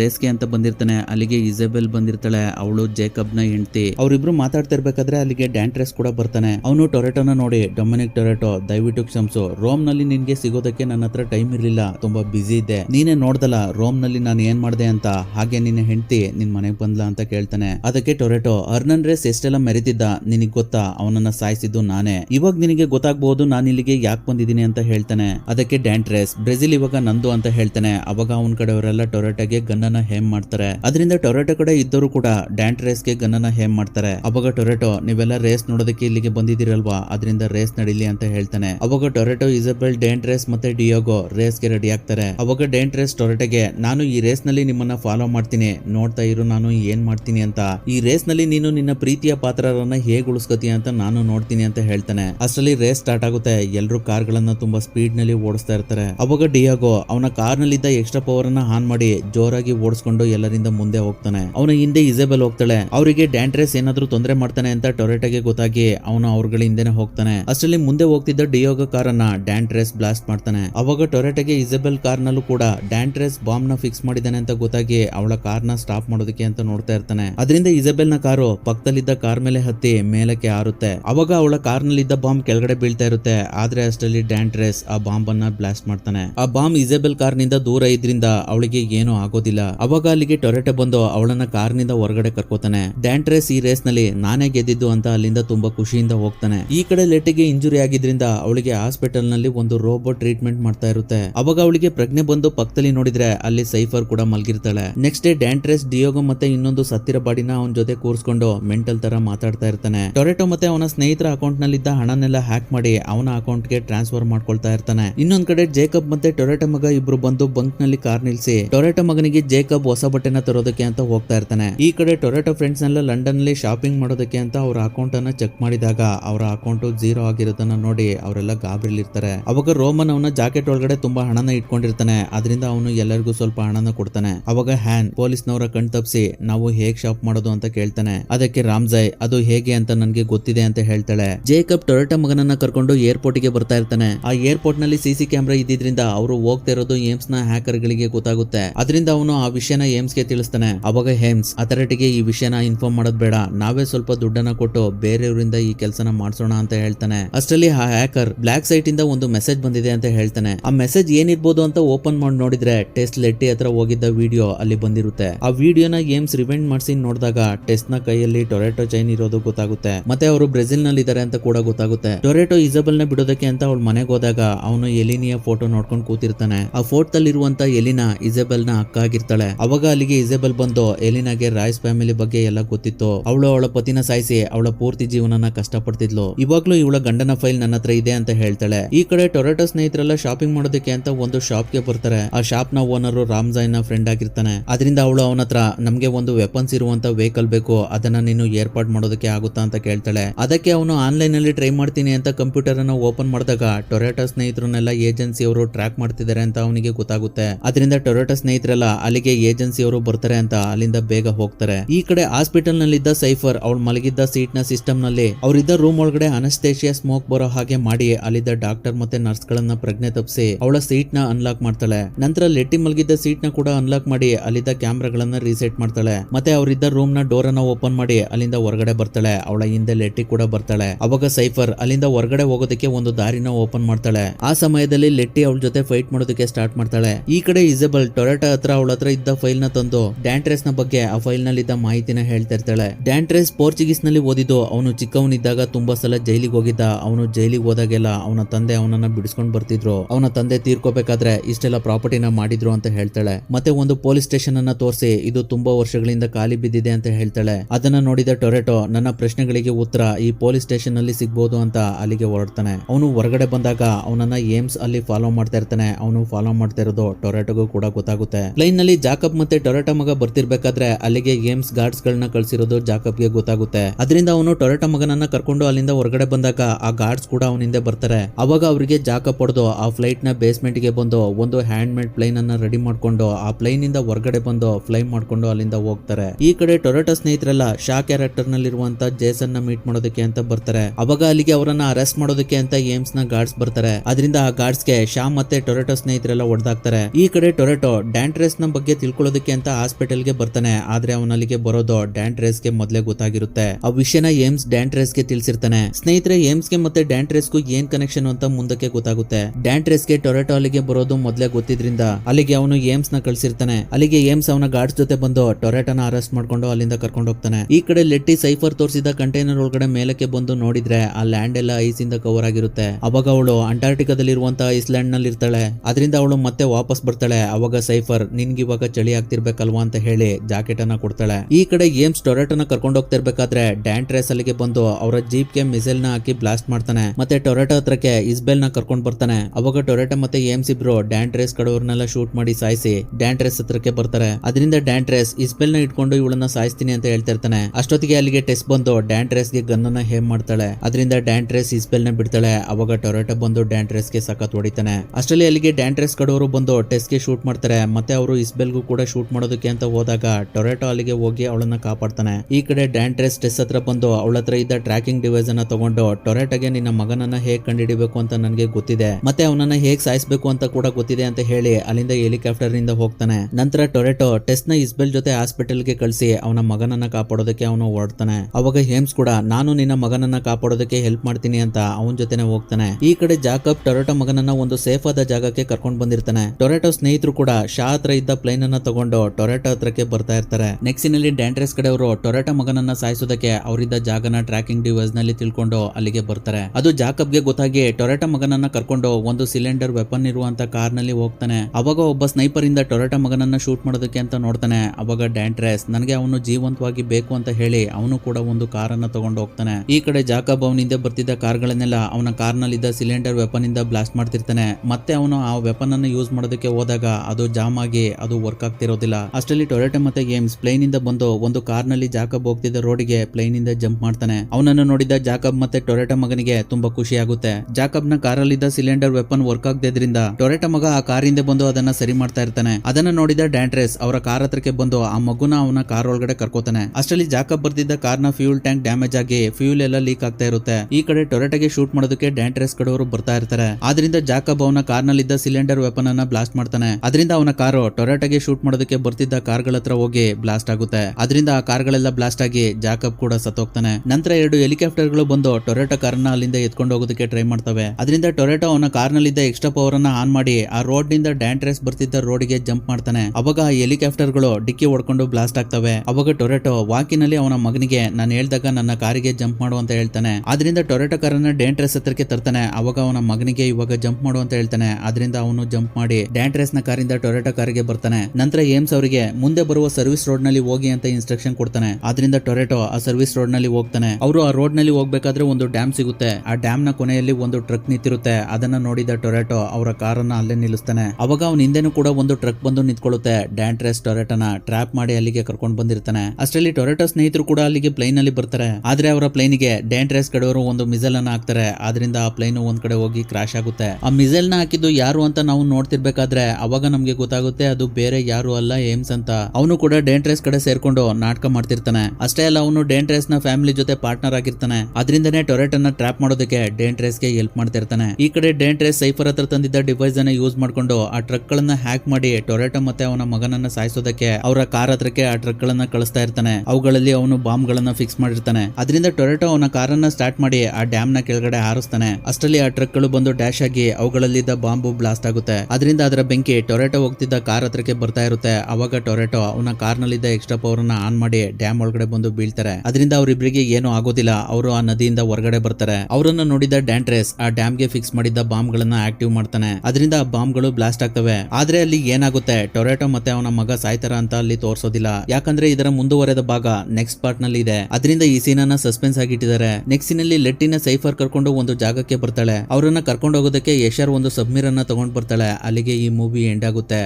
ರೇಸ್ಗೆ ಅಂತ ಬಂದಿರ್ತಾನೆ. ಅಲ್ಲಿಗೆ ಇಸಬೆಲ್ ಬಂದಿರ್ತಾಳೆ. ಅವಳು ಜೇಕಬ್ನ ಹೆಂಡತಿ. ಅವರಿಬ್ರು ಮಾತಾಡ್ತಿರ್ಬೇಕಾದ್ರೆ ಅಲ್ಲಿಗೆ ಡ್ಯಾಂಟ್ರೆಸ್ ಕೂಡ ಬರ್ತಾನೆ. ಅವನು ಟೊರೆಟೋನ ನೋಡಿ, ಡೊಮಿನಿಕ್ ಟೊರೆಟೊ, ದಯವಿಟ್ಟು ಕ್ಷಮಿಸು. ರೋಮ್ನಲ್ಲಿ ನಿನ್ಗೆ ಸಿಗೋದಕ್ಕೆ ನನ್ನ ಹತ್ರ ಟೈಮ್ ಇರ್ಲಿಲ್ಲ. ತುಂಬಾ ಬ್ಯುಸಿ ಇದೆ ನೀನೇ ನೋಡ್ದಲ್ಲ ರೋಮ್ನಲ್ಲಿ ನಾನು ಏನ್ ಮಾಡ್ದೆ ಅಂತ. ಹಾಗೆ ನಿನ್ನ ಹೆಂಡತಿ, ನಿನ್ ಮನೆಗ್ ಬಂದ್ಲ ಅಂತ ಕೇಳ್ತಾನೆ. ಅದಕ್ಕೆ ಟೊರೆಟೋ, ಅರ್ನನ್ ರೇಸ್ ಎಷ್ಟೆಲ್ಲ ಮೆರೆತಿದ್ದ ನಿನಗ್ ಗೊತ್ತಾ? ಅವನನ್ನ ಸಾಯಿಸಿದ್ದು ನಾನೇ. ಇವಾಗ ನಿನಗೆ ಗೊತ್ತಾಗ್ಬಹುದು ನಾನು ಇಲ್ಲಿಗೆ ಯಾಕೆ ಬಂದಿದ್ದೀನಿ ಅಂತ ಹೇಳ್ತಾನೆ. ಅದಕ್ಕೆ ಡ್ಯಾಂಟ್ರೆಸ್, ಬ್ರೆಜಿಲ್ ಇವಾಗ ನಂದು ಅಂತ ಹೇಳ್ತಾನೆ. ಅವಾಗ ಅವನ ಕಡೆಯವರೆಲ್ಲ ಟೊರೆಟೋಗೆ ಗನ್ನನ ಹೇಮ್ ಮಾಡ್ತಾರೆ. ಅದರಿಂದ ಟೊರೆಟೋ ಕಡೆ ಇದ್ದರೂ ಕೂಡ ಡ್ಯಾಂಟ್ರೆಸ್ಗೆ ಗನ್ನನ ಹೇಮ್ ಮಾಡ್ತಾರೆ. ಅವಾಗ ಟೊರೆಟೋ, ನೀವೆಲ್ಲ ರೇಸ್ ನೋಡೋದಕ್ಕೆ ಇಲ್ಲಿಗೆ ಬಂದಿದ್ದೀರಲ್ವಾ? ಅದರಿಂದ ರೇಸ್ ನಡೀಲಿ ಅಂತ ಹೇಳ್ತಾನೆ. ಅವಾಗ ಟೊರೆಟೋ, ಇಸಬೆಲ್ ರೇಸ್ ಮತ್ತೆ ಡಿಯೋಗೋ ರೇಸ್ಗೆ ರೆಡಿ ಆಗ್ತಾರೆ. ಅವಾಗ ರೇಸ್ ಟೊರೆಟೋಗೆ, ನಾನು ಈ ರೇಸ್ನಲ್ಲಿ ನಿಮ್ಮನ್ನ ಫಾಲೋ ಮಾಡ್ತೀನಿ. ನೋಡ್ತಾ ಇರು ನಾನು ಏನ್ ಮಾಡ್ತೀನಿ ಅಂತ, ಈ ರೇಸ್ನಲ್ಲಿ ನೀನು ನಿನ್ನ ಪ್ರೀತಿಯ ಪಾತ್ರರನ್ನ ಹೇಗ್ ಉಳಿಸ್ಕೊತೀಯ ಅಂತ ನಾನು ನೋಡ್ತೀನಿ ಅಂತ ಹೇಳ್ತಾನೆ. ಅಷ್ಟರಲ್ಲಿ ರೇಸ್ ಸ್ಟಾರ್ಟ್ ಆಗುತ್ತೆ. ಎಲ್ಲರೂ ಕಾರ್ ಗಳನ್ನ ತುಂಬಾ ಸ್ಪೀಡ್ನಲ್ಲಿ ಓಡಿಸ್ತಾ ಇರ್ತಾರೆ. ಅವಾಗ ಡಿಯಾಗೋ ಅವನ ಕಾರ್ ನಲ್ಲಿದ್ದ ಎಕ್ಸ್ಟ್ರಾ ಪವರ್ ಅನ್ನ ಆನ್ ಮಾಡಿ ಜೋರಾಗಿ ಓಡಿಸ್ಕೊಂಡು ಎಲ್ಲರಿಂದ ಮುಂದೆ ಹೋಗ್ತಾನೆ. ಅವನ ಹಿಂದೆ ಇಸೇಬಲ್ ಹೋಗ್ತಾಳೆ. ಅವರಿಗೆ ಡ್ಯಾಂಡ್ರೆಸ್ ಏನಾದ್ರೂ ತೊಂದರೆ ಮಾಡ್ತಾನೆ ಅಂತ ಟೊರೆಟೋಗೆ ಗೊತ್ತಾಗಿ ಅವನು ಅವ್ರಗಳ ಹಿಂದೆನೆ ಹೋಗ್ತಾನೆ. ಅಷ್ಟರಲ್ಲಿ ಮುಂದೆ ಹೋಗ್ತಿದ್ದ ಡಿಯೋಗ ಕಾರನ್ನ ಡ್ಯಾಂಟ್ರೆಸ್ ಬ್ಲಾಸ್ಟ್ ಮಾಡ್ತಾನೆ. ಅವಾಗ ಟೊರೆಟೋಗೆ ಇಸೇಬಲ್ ಕಾರ್ ನಲ್ಲೂ ಕೂಡ ಡ್ಯಾಂಟ್ರೆಸ್ ಬಾಂಬ್ನ ಫಿಕ್ಸ್ ಮಾಡಿದಾನೆ ಅಂತ ಗೊತ್ತಾಗಿ ಅವಳ ಕಾರ್ನ ಸ್ಟಾಪ್ ಮಾಡೋದಕ್ಕೆ ಅಂತ ನೋಡ್ತಾ ಇರ್ತಾನೆ. ಅದರಿಂದ ಇಸಬೆಲ್ನ ಕಾರು ಪಕ್ಕದಲ್ಲಿದ್ದ ಕಾರ್ ಮೇಲೆ ಹತ್ತಿ ಮೇಲಕ್ಕೆ ಹಾರುತ್ತೆ ಅವಾಗ ಅವಳ ಕಾರ್ ನಲ್ಲಿದ್ದ ಬಾಂಬ್ ಕೆಳಗಡೆ ಬೀಳ್ತಾ ಇರುತ್ತೆ. ಆದ್ರೆ ಅಷ್ಟರಲ್ಲಿ ಡ್ಯಾಂಟ್ರೆಸ್ ಆ ಬಾಂಬ್ ಅನ್ನ ಬ್ಲಾಸ್ಟ್ ಮಾಡ್ತಾನೆ. ಆ ಬಾಂಬ್ ಇಸಬೆಲ್ ಕಾರ್ನಿಂದ ದೂರ ಇದ್ರಿಂದ ಅವಳಿಗೆ ಏನೂ ಆಗೋದಿಲ್ಲ. ಅವಾಗ ಅಲ್ಲಿಗೆ ಟೊರೆಟೊ ಬಂದು ಅವಳನ್ನ ಕಾರ್ನಿಂದ ಹೊರಗಡೆ ಕರ್ಕೋತಾನೆ. ಡ್ಯಾಂಟ್ರೆಸ್ ಈ ರೇಸ್ನಲ್ಲಿ ನಾನೇ ಗೆದ್ದಿದ್ದು ಅಂತ ಅಲ್ಲಿಂದ ತುಂಬಾ ಖುಷಿಯಿಂದ ಹೋಗ್ತಾನೆ. ಈ ಕಡೆ ಲೆಟ್ಟಿಗೆ ಇಂಜುರಿ ಆಗಿದ್ರಿಂದ ಅವಳಿಗೆ ಹಾಸ್ಪಿಟಲ್ನಲ್ಲಿ ಒಂದು ರೋಬೋಟ್ ಟ್ರೀಟ್ಮೆಂಟ್ ಮಾಡ್ತಾ ಇರುತ್ತೆ. ಅವಾಗ ಅವಳಿಗೆ ಪ್ರಜ್ಞೆ ಬಂದು ಪಕ್ಕದಲ್ಲಿ ನೋಡಿದ್ರೆ ಅಲ್ಲಿ ಸೈಫರ್ ಕೂಡ ಮಲಗಿರ್ತಾಳೆ. ನೆಕ್ಸ್ಟ್ ಡೇ ಡ್ಯಾಂಟ್ರೆಸ್ ಡಿಯೋಗೋ ಮತ್ತೆ ಇನ್ನೊಂದು ಸತ್ತಿರ ಬಾಡಿನ ಅವನ ಜೊತೆ ಕೂರಿಸ್ಕೊಂಡು ಮೆಂಟಲ್ ತರ ಮಾತಾಡ್ತಾ ಇರ್ತಾನೆ. ಟೊರೆಟೊ ಮತ್ತೆ ಅವನ ಸ್ನೇಹಿತರ ಅಕೌಂಟ್ ನಲ್ಲಿದ್ದ ಹಣನೆಲ್ಲ ಹ್ಯಾಕ್ ಮಾಡಿ ಅವನ ಅಕೌಂಟ್ಗೆ ಟ್ರಾನ್ಸ್ಫರ್ ಮಾಡ್ಕೊಳ್ತಾ ಇರ್ತಾನೆ. ಇನ್ನೊಂದ್ ಕಡೆ ಜೇಕಬ್ ಮತ್ತೆ ಟೊರೆಟೊ ಮಗ ಇಬ್ರು ಬಂದು ಬಂಕ್ನಲ್ಲಿ ಕಾರ್ ನಿಲ್ಸಿ, ಟೊರೆಟೊ ಮಗನಿಗೆ ಜೇಕಬ್ ಹೊಸ ಬಟ್ಟೆನ ತರೋದಕ್ಕೆ ಅಂತ ಹೋಗ್ತಾ ಇರ್ತಾನೆ. ಈ ಕಡೆ ಟೊರೆಟೊ ಫ್ರೆಂಡ್ಸ್ ನೆಲ್ಲ ಲಂಡನ್ನಲ್ಲಿ ಶಾಪಿಂಗ್ ಮಾಡೋದಕ್ಕೆ ಅಂತ ಅವರ ಅಕೌಂಟ್ ಅನ್ನ ಚೆಕ್ ಮಾಡಿದಾಗ ಅವರ ಅಕೌಂಟ್ ಜೀರೋ ಆಗಿರೋದನ್ನ ನೋಡಿ ಅವರೆಲ್ಲ ಗಾಬರಿಲಿರ್ತಾರೆ. ಅವಾಗ ರೋಮನ್ ಅವನ ಜಾಕೆಟ್ ಒಳಗಡೆ ತುಂಬಾ ಹಣನ ಇಟ್ಕೊಂಡಿರ್ತಾನೆ. ಅದರಿಂದ ಅವನು ಎಲ್ಲರಿಗೂ ಸ್ವಲ್ಪ ಹಣನ ಕೊಡ್ತಾನೆ. ಅವಾಗ ಹ್ಯಾನ್ ಪೊಲೀಸ್ನವರ ಕಣ್ ತಪ್ಪಿಸಿ ನಾವು ಹೇಗ್ ಶಾಪ್ ಮಾಡೋದು ಅಂತ ಕೇಳ್ತಾನೆ. ಅದಕ್ಕೆ ರಾಮ್ಜಾಯ್ ಅದು ಹೇಗೆ ಅಂತ ನನ್ಗೆ ಗೊತ್ತಿದೆ ಅಂತ ಹೇಳ್ತಾಳೆ. ಜೇಕಬ್ ಟೊರೆಟೊ ಮಗನನ್ನ ಕರ್ಕೊಂಡು ಏರ್ಪೋರ್ಟ್ಗೆ ಬರ್ತಾ ಇರ್ತಾನೆ. ಆ ಏರ್ಪೋರ್ಟ್ನಲ್ಲಿ ಸಿಸಿ ಕ್ಯಾಮ್ರಾ ಇದ್ದಿದ್ರಿಂದ ಅವರು ಹೋಗ್ತಾ ಇರೋದು ಏಮ್ಸ್ನ ಹ್ಯಾಕರ್ ಗಳಿಗೆ ಗೊತ್ತಾಗುತ್ತೆ. ಅದರಿಂದ ಅವನು ಆ ವಿಷಯನ ಏಮ್ಸ್ಗೆ ತಿಳಿಸ್ತಾನೆ. ಅವಾಗ ಹೇಮ್ಸ್ ಅಥಾರಿಟಿಗೆ ಈ ವಿಷಯನ ಇನ್ಫಾರ್ಮ್ ಮಾಡೋದ್ ಬೇಡ. ನಾವೇ ಸ್ವಲ್ಪ ದುಡ್ಡನ್ನ ಕೊಟ್ಟು ಬೇರೆಯವರಿಂದ ಈ ಕೆಲಸನ ಮಾಡಿಸೋಣ ಅಂತ ಹೇಳ್ತಾನೆ. ಅಷ್ಟರಲ್ಲಿ ಆ ಹ್ಯಾಕರ್ ಬ್ಲಾಕ್ ಸೈಟ್ ಇಂದ ಒಂದು ಮೆಸೇಜ್ ಬಂದಿದೆ ಅಂತ ಹೇಳ್ತಾನೆ. ಆ ಮೆಸೇಜ್ ಏನಿರ್ಬೋದು ಅಂತ ಓಪನ್ ಮಾಡಿ ನೋಡಿದ್ರೆ ಟೆಸ್ಟ್ ಲೆಟ್ಟಿ ಹತ್ರ ಹೋಗಿದ್ದ ವಿಡಿಯೋ ಅಲ್ಲಿ ಬಂದಿರುತ್ತೆ. ಆ ವಿಡಿಯೋನ ಏಮ್ಸ್ ರಿವೆಂಡ್ ಮಾಡಿಸಿ ನೋಡಿದಾಗ ಟೆಸ್ಟ್ನ ಕೈಯಲ್ಲಿ ಟೊರೆಟೊ ಚೈನ್ ಇರೋದು ಗೊತ್ತಾಗುತ್ತೆ. ಮತ್ತೆ ಅವರು ಬ್ರೆಜಿಲ್ನಲ್ಲಿ ಇದಾರೆ ಅಂತ ಕೂಡ ಗೊತ್ತಾಗುತ್ತೆ. ಟೊರೆಟೊ ಇಸಬಲ್ನ ಬಿಡೋದಕ್ಕೆ ಅಂತ ಅವಳ ಮನೆಗೆ ಹೋದಾಗ ಅವನು ಎಲಿನಿಯ ಫೋಟೋ ನೋಡ್ಕೊಂಡು ಕೂತಿರ್ತಾನೆ. ಆ ಫೋಟೋದಲ್ಲಿರುವಂತ ಎಲಿನಾ ಇಸಬೆಲ್ನ ಅಕ್ಕ ಆಗಿರ್ತಾಳೆ ಅವಾಗ ಅಲ್ಲಿಗೆ ಇಸಬೆಲ್ ಬಂದು ಎಲಿನಾಗೆ ರಾಯ್ಸ್ ಫ್ಯಾಮಿಲಿ ಬಗ್ಗೆ ಎಲ್ಲ ಗೊತ್ತಿತ್ತು. ಅವಳು ಅವಳ ಪತಿನ ಸಾಯಿಸಿ ಅವಳ ಪೂರ್ತಿ ಜೀವನನ ಕಷ್ಟಪಡ್ತಿದ್ಲು. ಇವಾಗ್ಲೂ ಇವಳ ಗಂಡನ ಫೈಲ್ ನನ್ನ ಹತ್ರ ಇದೆ ಅಂತ ಹೇಳ್ತಾಳೆ. ಈ ಕಡೆ ಟೊರೆಟೊ ಸ್ನೇಹಿತರೆಲ್ಲ ಶಾಪಿಂಗ್ ಮಾಡೋದಕ್ಕೆ ಅಂತ ಒಂದು ಶಾಪ್ಗೆ ಬರ್ತಾರೆ. ಆ ಶಾಪ್ನ ಓನರ್ ರಾಮ್ಜಾಯ್ನ ಫ್ರೆಂಡ್ ಆಗಿರ್ತಾನೆ. ಅದರಿಂದ ಅವಳು ಅವನ ಹತ್ರ ನಮ್ಗೆ ಒಂದು ವೆಪನ್ಸ್ ಇರುವಂತ ವೆಹಿಕಲ್ ಬೇಕು, ಅದನ್ನ ನೀನು ಏರ್ಪಾಡ್ ಮಾಡೋದಕ್ಕೆ ಆಗುತ್ತಾ ಅಂತ ಕೇಳ್ತಾಳೆ. ಅದಕ್ಕೆ ಅವನು ಆನ್ಲೈನ್ ಅಲ್ಲಿ ಟ್ರೈ ಮಾಡ್ತೀನಿ ಅಂತ ಕಂಪ್ಯೂಟರ್ ಅನ್ನ ಓಪನ್ ಮಾಡಿದಾಗ ಟೊರೆಟೋ ಸ್ನೇಹಿತರನ್ನೆಲ್ಲ ಏಜೆನ್ಸಿ ಅವರು ಟ್ರ್ಯಾಕ್ ಮಾಡ್ತಿದ್ದಾರೆ ಅಂತ ಅವನಿಗೆ ಗೊತ್ತಾಗುತ್ತೆ. ಅದರಿಂದ ಟೊರೆಟೋ ಸ್ನೇಹಿತರೆಲ್ಲ ಅಲ್ಲಿಗೆ ಏಜೆನ್ಸಿ ಅವರು ಬರ್ತಾರೆ ಅಂತ ಅಲ್ಲಿಂದ ಬೇಗ ಹೋಗ್ತಾರೆ. ಈ ಕಡೆ ಹಾಸ್ಪಿಟಲ್ ನಲ್ಲಿದ್ದ ಸೈಫರ್ ಅವಳು ಮಲಗಿದ್ದ ಸೀಟ್ನ ಸಿಸ್ಟಮ್ನಲ್ಲಿ ಅವರಿದ್ದ ರೂಮ್ ಒಳಗಡೆ ಅನಸ್ತೇಶಿಯಾ ಸ್ಮೋಕ್ ಬರೋ ಹಾಗೆ ಮಾಡಿ ಅಲ್ಲಿದ್ದ ಡಾಕ್ಟರ್ ಮತ್ತೆ ನರ್ಸ್ ಗಳನ್ನ ಪ್ರಜ್ಞೆ ತಪ್ಪಿಸಿ ಅವಳ ಸೀಟ್ನ ಅನ್ಲಾಕ್ ಮಾಡ್ತಾಳೆ. ನಂತರ ಲೆಟ್ಟಿ ಮಲಗಿದ್ದ ಸೀಟ್ನ ಕೂಡ ಅನ್ಲಾಕ್ ಮಾಡಿ ಅಲ್ಲಿದ್ದ ಕ್ಯಾಮ್ರಾಗಳನ್ನ ರೀಸೆಟ್ ಮಾಡ್ತಾಳೆ. ಮತ್ತೆ ಅವರಿದ್ದ ರೂಮ್ನ ಡೋರ್ ಅನ್ನ ಓಪನ್ ಮಾಡಿ ಅಲ್ಲಿಂದ ಹೊರಗಡೆ ಬರ್ತಾಳೆ. ಅವಳ ಹಿಂದೆ ಲೆಟ್ಟಿ ಕೂಡ ಬರ್ತಾಳೆ. ಅವಾಗ ಸೈಫರ್ ಅಲ್ಲಿಂದ ಹೊರಗಡೆ ಹೋಗೋದಕ್ಕೆ ಒಂದು ದಾರಿನ ಓಪನ್ ಮಾಡ್ತಾಳೆ. ಆ ಸಮಯದಲ್ಲಿ ಲೆಟ್ಟಿ ಅವಳ ಜೊತೆ ಫೈಟ್ ಮಾಡೋದಕ್ಕೆ ಸ್ಟಾರ್ಟ್ ಮಾಡ್ತಾಳೆ. ಈ ಕಡೆ ಇಸಬಲ್ ಟೊರೆಟೊ ಹತ್ರ ಅವಳ ಹತ್ರ ಇದ್ದ ಫೈಲ್ನ ತಂದು ಡ್ಯಾಂಟ್ರೆಸ್ನ ಬಗ್ಗೆ ಆ ಫೈಲ್ನಲ್ಲಿ ಇದ್ದ ಮಾಹಿತಿನ ಹೇಳ್ತಾ ಇರ್ತಾಳೆ. ಡ್ಯಾಂಟ್ರೆಸ್ ಪೋರ್ಚುಗೀಸ್ನಲ್ಲಿ ಓದಿದ್ದು, ಅವನು ಚಿಕ್ಕವನಿದ್ದಾಗ ತುಂಬಾ ಸಲ ಜೈಲಿಗೆ ಹೋಗಿದ್ದ. ಅವನು ಜೈಲಿಗೆ ಹೋದಾಗೆಲ್ಲ ಅವನ ತಂದೆ ಅವನನ್ನ ಬಿಡಿಸ್ಕೊಂಡ್ ಬರ್ತಿದ್ರು. ಅವನ ತಂದೆ ತೀರ್ಕೋಬೇಕಾದ್ರೆ ಇಷ್ಟೆಲ್ಲ ಪ್ರಾಪರ್ಟಿನ ಮಾಡಿದ್ರು ಅಂತ ಹೇಳ್ತಾಳೆ. ಮತ್ತೆ ಒಂದು ಪೊಲೀಸ್ ಸ್ಟೇಷನ್ ಅನ್ನ ತೋರಿಸಿ, ಇದು ತುಂಬಾ ವರ್ಷಗಳಿಂದ ಖಾಲಿ ಬಿದ್ದಿದೆ ಅಂತ ಹೇಳ್ತಾಳೆ. ಅದನ್ನ ನೋಡಿದ ಟೊರೆಟೊ, ನನ್ನ ಪ್ರಶ್ನೆಗಳಿಗೆ ಉತ್ತರ ಈ ಪೊಲೀಸ್ ಸ್ಟೇಷನ್ ಅಲ್ಲಿ ಸಿಗ್ಬಹುದು ಅಂತ ಅಲ್ಲಿಗೆ ಹೊರಡ್ತಾನೆ. ಅವನು ಹೊರಗಡೆ ಬಂದಾಗ ಅವನನ್ನ ಏಮ್ಸ್ ಅಲ್ಲಿ ಫಾಲೋ ಮಾಡ್ತಾ ಇರ್ತಾನೆ. ಅವನು ಫಾಲೋ ಮಾಡ್ತಾ ಇರೋದು ಟೊರೆಟೊಗೂ ಕೂಡ ಗೊತ್ತಾಗುತ್ತೆ. ಪ್ಲೈನ್ನಲ್ಲಿ ಜಾಕಬ್ ಮತ್ತೆ ಟೊರೆಟೊ ಮಗ ಬರ್ತಿರ್ಬೇಕಾದ್ರೆ ಅಲ್ಲಿಗೆ ಏಮ್ಸ್ ಗಾರ್ಡ್ಸ್ ಗಳನ್ನ ಕಳ್ಸಿರೋದು ಜಾಕಬ್ಗೆ ಗೊತ್ತಾಗುತ್ತೆ. ಅದರಿಂದ ಅವನು ಟೊರೆಟೊ ಮಗನನ್ನ ಕರ್ಕೊಂಡು ಅಲ್ಲಿಂದ ಹೊರಗಡೆ ಬಂದಾಗ ಆ ಗಾರ್ಡ್ಸ್ ಕೂಡ ಅವನಿಂದ ಬರ್ತಾರೆ. ಅವಾಗ ಅವರಿಗೆ ಜಾಕಬ್ ಹೊಡೆದು ಆ ಫ್ಲೈಟ್ನ ಬೇಸ್ಮೆಂಟ್ಗೆ ಬಂದು ಒಂದು ಹ್ಯಾಂಡ್ ಮೇಡ್ ಪ್ಲೈನ್ ಅನ್ನ ರೆಡಿ ಮಾಡ್ಕೊಂಡು ಆ ಪ್ಲೈನ್ ಇಂದ ಹೊರಗಡೆ ಬಂದು ಫ್ಲೈ ಮಾಡ್ಕೊಂಡು ಅಲ್ಲಿಂದ ಹೋಗ್ತಾರೆ. ಈ ಕಡೆ ಟೊರೆಟೊ ಸ್ನೇಹಿತರೆಲ್ಲ ಶಾ ಕ್ಯಾರೆಕ್ಟರ್ ನಲ್ಲಿರುವಂತ ಜೇಸನ್ನ ಮೀಟ್ ಮಾಡೋದಕ್ಕೆ ಅಂತ ಬರ್ತಾರೆ. ಅವಾಗ ಅಲ್ಲಿಗೆ ಅವರನ್ನ ಅರೆಸ್ಟ್ ಮಾಡೋದಕ್ಕೆ ಅಂತ ಏಮ್ಸ್ನ ಗಾರ್ಡ್ಸ್ ಬರ್ತಾರೆ. ಅದರಿಂದ ಆ ಗಾರ್ಡ್ಸ್ಗೆ ಶಾ ಮತ್ತೆ ಟೊರೆಟೊ ಸ್ನೇಹಿತರೆಲ್ಲ ಹೊಡೆದಾಕ್ತಾರೆ ಈ ಕಡೆ ಟೊರೆಟೊ ಡ್ಯಾಂಟ್ರೆಸ್ನ ಬಗ್ಗೆ ತಿಳ್ಕೊಳ್ಳೋದಕ್ಕೆ ಅಂತ ಹಾಸ್ಪಿಟಲ್ಗೆ ಬರ್ತಾನೆ. ಆದ್ರೆ ಅವನಲ್ಲಿಗೆ ಬರೋದು ಡ್ಯಾಂಟ್ರೆಸ್ಗೆ ಮೊದ್ಲೇ ಗೊತ್ತಾಗಿರುತ್ತೆ. ಆ ವಿಷಯನ ಏಮ್ಸ್ ಡ್ಯಾಂಟ್ರೆಸ್ಗೆ ತಿಳಿಸಿರ್ತಾನೆ. ಸ್ನೇಹಿತರೆ ಏಮ್ಸ್ಗೆ ಮತ್ತೆ ಡ್ಯಾಂಟ್ರೆಸ್ ಗೂ ಏನ್ ಕನೆಕ್ಷನ್ ಅಂತ ಮುಂದಕ್ಕೆ ಗೊತ್ತಾಗುತ್ತೆ. ಡ್ಯಾಂಟ್ರೆಸ್ಗೆ ಟೊರೆಟೊ ಅಲ್ಲಿಗೆ ಬರೋದು ಮೊದ್ಲೇ ಗೊತ್ತಿದ್ರಿಂದ ಅಲ್ಲಿಗೆ ಅವನು ಏಮ್ಸ್ನ ಕಳ್ಸಿರ್ತಾನೆ. ಅಲ್ಲಿಗೆ ಏಮ್ಸ್ ಅವನ ಗಾರ್ಡ್ಸ್ ಜೊತೆ ಬಂದು ಟೊರೆಟೊನ ಅರೆಸ್ಟ್ ಮಾಡ್ಕೊಂಡು ಅಲ್ಲಿಂದ ಕರ್ಕೊಂಡು ಹೋಗ್ತಾನೆ. ಈ ಕಡೆ ಲೆಟ್ಟಿ ಸೈಫರ್ ತೋರಿಸಿದ ಕಂಟೈನರ್ ಒಳಗಡೆ ಮೇಲಕ್ಕೆ ಬಂದು ನೋಡಿದ್ರೆ ಆ ಲ್ಯಾಂಡ್ ಎಲ್ಲ ಐಸ್ ಇಂದ ಕವರ್ ಆಗಿರುತ್ತೆ. ಅವಾಗ ಅವಳು ಅಂಟಾರ್ಟಿಕಾದಲ್ಲಿ ಇರುವಂತಹ ಐಸ್ಲ್ಯಾಂಡ್ನಲ್ಲಿ ಇರ್ತಾಳೆ ಅದರಿಂದ ಅವಳು ಮತ್ತೆ ವಾಪಸ್ ಬರ್ತಾಳೆ. ಅವಾಗ ಸೈಫರ್ ನಿನ್ಗೆ ಇವಾಗ ಚಳಿ ಆಗ್ತಿರ್ಬೇಕಲ್ವಾ ಅಂತ ಹೇಳಿ ಜಾಕೆಟ್ ಅನ್ನ ಕೊಡ್ತಾಳೆ. ಈ ಕಡೆ ಏಮ್ಸ್ ಟೊರೆಟನ ಕರ್ಕೊಂಡು ಹೋಗ್ತಿರ್ಬೇಕಾದ್ರೆ ಡ್ಯಾಂಟ್ರೆಸ್ ಅಲ್ಲಿಗೆ ಬಂದು ಅವರ ಜೀಪ್ಗೆ ಮಿಸೈಲ್ನ ಹಾಕಿ ಬ್ಲಾಸ್ಟ್ ಮಾಡ್ತಾನೆ. ಮತ್ತೆ ಟೊರೆಟ ಹತ್ರಕ್ಕೆ ಇಸ್ಬೆಲ್ನ ಕರ್ಕೊಂಡು ಬರ್ತಾನೆ. ಅವಾಗ ಟೊರೆಟ ಮತ್ತೆ ಏಮ್ಸ್ ಇಬ್ರು ಡ್ಯಾಂಟ್ರೆಸ್ ಕಡೆಯವ್ರನ್ನೆಲ್ಲ ಶೂಟ್ ಮಾಡಿ ಸಾಯಿಸಿ ಡ್ಯಾಂಟ್ರೆಸ್ ಹತ್ರಕ್ಕೆ ಬರ್ತಾರೆ. ಅದರಿಂದ ಡ್ಯಾಂಟ್ರೆಸ್ ಇಸ್ಬೆಲ್ನ ಇಟ್ಕೊಂಡು ಇವಳನ್ನ ಸಾಯಿಸ್ತೀನಿ ಅಂತ ಹೇಳ್ತಾ ಇರ್ತಾನೆ. ಅಷ್ಟೊತ್ತಿಗೆ ಅಲ್ಲಿಗೆ ಟೆಸ್ಟ್ ಬಂದು ಡ್ಯಾಂಟ್ರೆಸ್ಗೆ ಗನ್ನನ್ನ ಹೇಮ್ ಮಾಡ್ತಾಳೆ. ಅದರಿಂದ ಡ್ಯಾಂಟ್ರೆಸ್ ಇಸ್ಬೆಲ್ನ ಬಿಡ್ತಾಳೆ. ಅವಾಗ ಟೊರೆಟೊ ಬಂದು ಡ್ಯಾಂಟ್ರೆಸ್ಗೆ ಸಖತ್ ಹೊಡಿತಾನೆ. ಅಷ್ಟರಲ್ಲಿ ಅಲ್ಲಿಗೆ ಡ್ಯಾಂಟ್ರೆಸ್ ಕಡೆಯವರು ಬಂದು ಟೆಸ್ಟ್ಗೆ ಶೂಟ್ ಮಾಡ್ತಾರೆ. ಮತ್ತೆ ಅವರು ಇಸ್ಬೆಲ್ಗೂ ಕೂಡ ಶೂಟ್ ಮಾಡೋದಕ್ಕೆ ಅಂತ ಹೋದಾಗ ಟೊರೆಟೊ ಅಲ್ಲಿಗೆ ಹೋಗಿ ಅವಳನ್ನ ಕಾಪಾಡ್ತಾನೆ. ಈ ಕಡೆ ಡ್ಯಾಂಟ್ರೆಸ್ ಟೆಸ್ ಹತ್ರ ಬಂದು ಅವಳ ಹತ್ರ ಇದ್ದ ಟ್ರ್ಯಾಕಿಂಗ್ ಡಿವೈಸ್ ಅನ್ನ ತಗೊಂಡು ಟೊರೆಟೊಗೆ ನಿನ್ನ ಮಗನನ್ನ ಹೇಗ್ ಕಂಡುಹಿಡಿಬೇಕು ಅಂತ ನನಗೆ ಗೊತ್ತಿದೆ. ಮತ್ತೆ ಅವನನ್ನ ಹೇಗ್ ಸಾಯಿಸಬೇಕು ಅಂತ ಕೂಡ ಗೊತ್ತಿದೆ ಅಂತ ಹೇಳಿ ಅಲ್ಲಿಂದ ಹೆಲಿಕಾಪ್ಟರ್ನಿಂದ ಹೋಗ್ತಾನೆ. ನಂತರ ಟೊರೆಟೊ ಟೆಸ್ಟ್ನ ಇಸ್ಬೆಲ್ ಜೊತೆ ಹಾಸ್ಪಿಟಲ್ಗೆ ಕಳಿಸಿ, ಅವನ ಮಗನನ್ನ ಕಾಪಾಡೋದಕ್ಕೆ ಅವನು ಓಡ್ತಾನೆ. ಅವಾಗ ಹೇಮ್ಸ್ ಕೂಡ, ನಾನು ನಿನ್ನ ಮಗನನ್ನ ಕಾಪಾಡೋದಕ್ಕೆ ಹೆಲ್ಪ್ ಮಾಡ್ತೀನಿ ಅಂತ ಅವನ ಜೊತೆನೆ ಹೋಗ್ತಾನೆ. ಈ ಕಡೆ ಜಾಕಬ್ ಟೊರೆಟೊ ಮಗನನ್ನ ಒಂದು ಸೇಫ್ ಆದ ಜಾಗಕ್ಕೆ ಕರ್ಕೊಂಡು ಬಂದಿರ್ತಾನೆ. ಟೊರೆಟೊ ಸ್ನೇಹಿತರು ಕೂಡ ಶಾ ಹತ್ರ ಇದ್ದ ಪ್ಲೇನ್ ಅನ್ನ ತಗೊಂಡು ಟೊರೆಟೊ ಹತ್ರಕ್ಕೆ ಬರ್ತಾ ಇರ್ತಾರೆ. ನೆಕ್ಸ್ಟ್ನಲ್ಲಿ ಡ್ಯಾಂಡ್ರೆಸ್ ಕಡೆ ಅವರು ಟೊರೆಟೊ ಮಗನನ್ನ ಸಾಯಿಸೋದಕ್ಕೆ ಅವರಿದ್ದ ಜಾಗನ ಟ್ರ್ಯಾಕಿಂಗ್ ಡಿವೈಸ್ನಲ್ಲಿ ತಿಳ್ಕೊಂಡು ಅಲ್ಲಿಗೆ ಬರ್ತಾರೆ. ಅದು ಜಾಕಬ್ಗೆ ಗೊತ್ತಾಗಿ ಟೊರೆಟೊ ಮಗನನ್ನ ಕರ್ಕೊಂಡು ಒಂದು ಸಿಲಿಂಡರ್ ವೆಪನ್ ಇರುವಂತ ಕಾರ್ನಲ್ಲಿ ಹೋಗ್ತಾನೆ. ಅವಾಗ ಒಬ್ಬ ಸ್ನೈಪರ್ ಇಂದ ಟೊರೆಟೊ ಮಗನನ್ನ ಶೂಟ್ ಮಾಡೋದಕ್ಕೆ ಅಂತ ನೋಡ್ತಾನೆ. ಅವಾಗ ಡ್ಯಾಂಟ್ರೆಸ್ ನನಗೆ ಅವನು ಜೀವಂತವಾಗಿ ಬೇಕು ಅಂತ ಹೇಳಿ ಅವನು ಕೂಡ ಒಂದು ಕಾರನ್ನ ತಗೊಂಡು ಹೋಗ್ತಾನೆ. ಈ ಕಡೆ ಜಾಕಬ್ ಅವನಿಂದ ಬರ್ತಿದ್ದ ಕಾರ್ಗಳನ್ನೆಲ್ಲ ಅವನ ಕಾರ್ನಲ್ಲಿದ್ದ ಸಿಲಿಂಡರ್ ವೆಪನ್ ಇಂದ ಬ್ಲಾಸ್ಟ್ ಮಾಡ್ತಿರ್ತಾನೆ. ಮತ್ತೆ ಅವನು ಆ ವೆಪನ್ ಅನ್ನು ಯೂಸ್ ಮಾಡೋದಕ್ಕೆ ಹೋದಾಗ ಅದು ಜಾಮ್ ಆಗಿ ಅದು ವರ್ಕ್ ಆಗ್ತಿರೋದಿಲ್ಲ. ಅಷ್ಟರಲ್ಲಿ ಟೊರೆಟೊ ಮತ್ತೆ ಗೇಮ್ಸ್ ಪ್ಲೇನ್ ಇಂದ ಬಂದು ಒಂದು ಕಾರ್ನಲ್ಲಿ ಜಾಕಬ್ ಹೋಗ್ತಿದ್ದ ರೋಡಿಗೆ ಪ್ಲೇನ್ ಇಂದ ಜಂಪ್ ಮಾಡ್ತಾನೆ. ಅವನನ್ನು ನೋಡಿದ ಜಾಕಬ್ ಮತ್ತೆ ಟೊರೆಟೊ ಮಗನಿಗೆ ತುಂಬಾ ಖುಷಿ ಆಗುತ್ತೆ. ಜಾಕಬ್ನ ಕಾರಲ್ಲಿದ್ದ ಸಿಲಿಂಡರ್ ವೆಪನ್ ವರ್ಕ್ ಆಗದ್ರಿಂದ ಟೊರೆಟೊ ಮಗ ಆ ಕಾರಿಂದ ಬಂದು ಅದನ್ನ ಸರಿ ಮಾಡ್ತಾ ಇರ್ತಾನೆ. ಅದನ್ನ ನೋಡಿದ ಡ್ಯಾಂಟ್ರೆಸ್ ಅವರ ಕಾರ್ ಹತ್ರಕ್ಕೆ ಬಂದು ಮಗುನ ಅವನ ಕಾರ್ ಒಳಗಡೆ ಕರ್ಕೋತಾನೆ. ಅಷ್ಟರಲ್ಲಿ ಜಾಕಬ್ ಬರ್ತಿದ್ದ ಕಾರ್ನ ಫ್ಯೂಲ್ ಟ್ಯಾಂಕ್ ಡ್ಯಾಮೇಜ್ ಆಗಿ ಫ್ಯೂಲ್ ಎಲ್ಲ ಲೀಕ್ ಆಗ್ತಾ ಇರುತ್ತೆ. ಈ ಕಡೆ ಟೊರೆಟಗೆ ಶೂಟ್ ಮಾಡೋದಕ್ಕೆ ಡ್ಯಾಂಟ್ರೆಸ್ ಕಡೆಯವರು ಬರ್ತಾ ಇರ್ತಾರೆ. ಆದ್ರಿಂದ ಜಾಕಬ್ ಅವನ ಕಾರ್ನಲ್ಲಿದ್ದ ಸಿಲಿಂಡರ್ ವೆಪನ್ ಅನ್ನ ಬ್ಲಾಸ್ಟ್ ಮಾಡ್ತಾನೆ. ಅದರಿಂದ ಅವನ ಕಾರು ಟೊರೆಟಗೆ ಶೂಟ್ ಮಾಡೋದಕ್ಕೆ ಬರ್ತಿದ್ದ ಕಾರ್ಗಳ ಹತ್ರ ಹೋಗಿ ಬ್ಲಾಸ್ಟ್ ಆಗುತ್ತೆ. ಅದರಿಂದ ಆ ಕಾರ್ಗಳೆಲ್ಲ ಬ್ಲಾಸ್ಟ್ ಆಗಿ ಜಾಕಬ್ ಕೂಡ ಸತ್ತೋಗ್ತಾನೆ. ನಂತರ ಎರಡು ಹೆಲಿಕಾಪ್ಟರ್ಗಳು ಬಂದು ಟೊರೆಟೋ ಕಾರ್ನ ಅಲ್ಲಿಂದ ಎತ್ಕೊಂಡು ಹೋಗೋದಕ್ಕೆ ಟ್ರೈ ಮಾಡ್ತವೆ. ಅದರಿಂದ ಟೊರೆಟೊ ಅವನ ಕಾರ್ ನಲ್ಲಿದ್ದ ಎಕ್ಸ್ಟ್ರಾ ಪವರ್ ಅನ್ನ ಆನ್ ಮಾಡಿ ಆ ರೋಡ್ನಿಂದ ಡ್ಯಾಂಟ್ರೆಸ್ ಬರ್ತಿದ್ದ ರೋಡ್ಗೆ ಜಂಪ್ ಮಾಡ್ತಾನೆ. ಅವಾಗ ಆ ಹೆಲಿಕಾಪ್ಟರ್ಗಳು ಡಿಕ್ಕಿ ಬ್ಲಾಸ್ಟ್ ಆಗ್ತವೆ. ಅವಾಗ ಟೊರೆಟೊ ವಾಕಿನಲ್ಲಿ ಅವನ ಮಗನಿಗೆ, ನಾನು ಹೇಳ್ದಾಗ ನನ್ನ ಕಾರಿಗೆ ಜಂಪ್ ಮಾಡು ಅಂತ ಹೇಳ್ತಾನೆ. ಅದರಿಂದ ಟೊರೆಟೊ ಕಾರನ್ನ ಡ್ಯಾಂಟ್ರೆಸ್ ಹತ್ರಕ್ಕೆ ತರ್ತಾನೆ. ಅವಾಗ ಅವನ ಮಗನಿಗೆ ಇವಾಗ ಜಂಪ್ ಮಾಡು ಅಂತ ಹೇಳ್ತಾನೆ. ಅದರಿಂದ ಅವನು ಜಂಪ್ ಮಾಡಿ ಡ್ಯಾಂಟ್ರೆಸ್ನ ಕಾರಿಂದ ಟೊರೆಟೊ ಕಾರಿಗೆ ಬರ್ತಾನೆ. ನಂತರ ಏಮ್ಸ್ ಅವರಿಗೆ, ಮುಂದೆ ಬರುವ ಸರ್ವಿಸ್ ರೋಡ್ನಲ್ಲಿ ಹೋಗಿ ಅಂತ ಇನ್ಸ್ಟ್ರಕ್ಷನ್ ಕೊಡ್ತಾನೆ. ಆದ್ರಿಂದ ಟೊರೆಟೊ ಆ ಸರ್ವಿಸ್ ರೋಡ್ನಲ್ಲಿ ಹೋಗ್ತಾನೆ. ಅವರು ಆ ರೋಡ್ನಲ್ಲಿ ಹೋಗ್ಬೇಕಾದ್ರೆ ಒಂದು ಡ್ಯಾಮ್ ಸಿಗುತ್ತೆ. ಆ ಡ್ಯಾಮ್ನ ಕೊನೆಯಲ್ಲಿ ಒಂದು ಟ್ರಕ್ ನಿಂತಿರುತ್ತೆ. ಅದನ್ನ ನೋಡಿದ ಟೊರೆಟೊ ಅವರ ಕಾರನ್ನ ಅಲ್ಲೇ ನಿಲ್ಲಿಸ್ತಾನೆ. ಅವಾಗ ಅವನ ಹಿಂದೆನೂ ಕೂಡ ಒಂದು ಟ್ರಕ್ ಬಂದು ನಿಂತ್ಕೊಳ್ಳುತ್ತೆ. ಡ್ಯಾಂಟ್ರೆಸ್ ಟೊರೆಟೊನ. ಟ್ರ್ಯಾಪ್ ಮಾಡಿ ಅಲ್ಲಿಗೆ ಕರ್ಕೊಂಡು ಬಂದಿರ್ತಾನೆ. ಅಷ್ಟರಲ್ಲಿ ಟೊರೆಟೋ ಸ್ನೇಹಿತರು ಕೂಡ ಅಲ್ಲಿಗೆ ಪ್ಲೈನ್ ಅಲ್ಲಿ ಬರ್ತಾರೆ. ಆದ್ರೆ ಅವರ ಪ್ಲೈನ್ಗೆ ಡ್ಯಾಂಟ್ರೆಸ್ ಕಡೆಯವರು ಒಂದು ಮಿಸೈಲ್ ಅನ್ನ ಹಾಕ್ತಾರೆ. ಆದ್ರಿಂದ ಆ ಪ್ಲೈನ್ ಒಂದ್ ಕಡೆ ಹೋಗಿ ಕ್ರಾಶ್ ಆಗುತ್ತೆ. ಆ ಮಿಸೈಲ್ನ ಹಾಕಿದ್ದು ಯಾರು ಅಂತ ನಾವು ನೋಡ್ತಿರ್ಬೇಕಾದ್ರೆ ಅವಾಗ ನಮ್ಗೆ ಗೊತ್ತಾಗುತ್ತೆ ಅದು ಬೇರೆ ಯಾರು ಅಲ್ಲ ಏಮ್ಸ್ ಅಂತ. ಅವನು ಕೂಡ ಡೇಂಟ್ರೆಸ್ ಕಡೆ ಸೇರ್ಕೊಂಡು ನಾಟಕ ಮಾಡ್ತಿರ್ತಾನೆ. ಅಷ್ಟೇ ಅಲ್ಲ, ಅವನು ಡೇಂಟ್ರೆಸ್ನ ಫ್ಯಾಮಿಲಿ ಜೊತೆ ಪಾರ್ಟ್ನರ್ ಆಗಿರ್ತಾನೆ. ಅದರಿಂದನೇ ಟೊರೆಟ್ ಅನ್ನ ಟ್ರಾಪ್ ಮಾಡೋದಕ್ಕೆ ಡೇಂಟ್ರೆಸ್ಗೆ ಹೆಲ್ಪ್ ಮಾಡ್ತಿರ್ತಾನೆ. ಈ ಕಡೆ ಡೇಂಟ್ರೆಸ್ ಸೈಫರ್ ಹತ್ರ ತಂದಿದ್ದ ಡಿವೈಸ್ ಅನ್ನ ಯೂಸ್ ಮಾಡ್ಕೊಂಡು ಆ ಟ್ರಕ್ ಗಳನ್ನ ಹ್ಯಾಕ್ ಮಾಡಿ ಟೊರೆಟೊ ಮತ್ತೆ ಅವನ ಮಗನನ್ನ ಸಾಯಿಸೋದಕ್ಕೆ ಅವರ ಕಾರ್ ಹತ್ರಕ್ಕೆ ಆ ಟ್ರಕ್ ಗಳನ್ನ ಕಳಿಸ್ತಾ ಇರ್ತಾನೆ. ಅವುಗಳಲ್ಲಿ ಅವನು ಬಾಂಬ್ ಗಳನ್ನ ಫಿಕ್ಸ್ ಮಾಡಿರ್ತಾನೆ. ಅದರಿಂದ ಟೊರೆಟೊ ಅವನ ಕಾರನ್ನ ಸ್ಟಾರ್ಟ್ ಮಾಡಿ ಆ ಡ್ಯಾಮ್ನ ಕೆಳಗಡೆ ಹಾರಿಸ್ತಾನೆ. ಅಷ್ಟರಲ್ಲಿ ಆ ಟ್ರಕ್ಗಳು ಬಂದು ಡ್ಯಾಶ್ ಆಗಿ ಅವುಗಳಲ್ಲಿದ್ದ ಬಾಂಬು ಬ್ಲಾಸ್ಟ್ ಆಗುತ್ತೆ. ಅದರಿಂದ ಅದರ ಬೆಂಕಿ ಟೊರೆಟೊ ಹೋಗ್ತಿದ್ದ ಕಾರ್ ಹತ್ರಕ್ಕೆ ಬರ್ತಾ ಇರುತ್ತೆ. ಅವಾಗ ಟೊರೆಟೊ ಅವನ ಕಾರ್ ನಲ್ಲಿದ್ದ ಎಕ್ಸ್ಟ್ರಾ ಪವರ್ ಅನ್ನ ಆನ್ ಮಾಡಿ ಡ್ಯಾಮ್ ಒಳಗಡೆ ಬಂದು ಬೀಳ್ತಾರೆ. ಅದರಿಂದ ಅವರಿಬ್ಬರಿಗೆ ಏನು ಆಗೋದಿಲ್ಲ. ಅವರು ಆ ನದಿಯಿಂದ ಹೊರಗಡೆ ಬರ್ತಾರೆ. ಅವರನ್ನ ನೋಡಿದ ಡ್ಯಾಂಟ್ರೆಸ್ ಆ ಡ್ಯಾಮ್ಗೆ ಫಿಕ್ಸ್ ಮಾಡಿದ್ದ ಬಾಂಬ್ ಗಳನ್ನ ಆಕ್ಟಿವ್ ಮಾಡ್ತಾನೆ. ಅದರಿಂದ ಆ ಬಾಂಬ್ಗಳು ಬ್ಲಾಸ್ಟ್ ಆಗ್ತವೆ. ಆದ್ರೆ ಅಲ್ಲಿ ಏನಾಗುತ್ತೆ? ಟೊರೆಟೊ ಮತ್ತೆ ಅವನ ಮಗ ಸಾಯ್ತಾರ ಅಂತ ಅಲ್ಲಿ ತೋರಿಸೋದಿಲ್ಲ. ಯಾಕಂದ್ರೆ ಇದರ ಮುಂದುವರೆದ ಭಾಗ ನೆಕ್ಸ್ಟ್ ಪಾರ್ಟ್ನಲ್ಲಿ ಇದೆ. ಅದರಿಂದ ಈ ಸೀನನ್ನ ಸಸ್ಪೆನ್ಸ್ ಆಗಿಟ್ಟಿದ್ದಾರೆ ನೆಕ್ಸ್ಟ್ ಸೀನ್ ಅಲ್ಲಿ ಲೆಟ್ಟಿನ ಸೈಫರ್ ಕರ್ಕೊಂಡು ಒಂದು ಜಾಗಕ್ಕೆ ಬರ್ತಾಳೆ. ಅವರನ್ನ ಕರ್ಕೊಂಡು ಹೋಗೋದಕ್ಕೆ ಯಶರ್ ಒಂದು ಸಬ್ಮಿರ್ ಅನ್ನ ತಗೊಂಡ್ ಬರ್ತಾಳೆ. ಅಲ್ಲಿಗೆ ಈ ಮೂವಿ ಎಂಡ್ ಆಗುತ್ತೆ.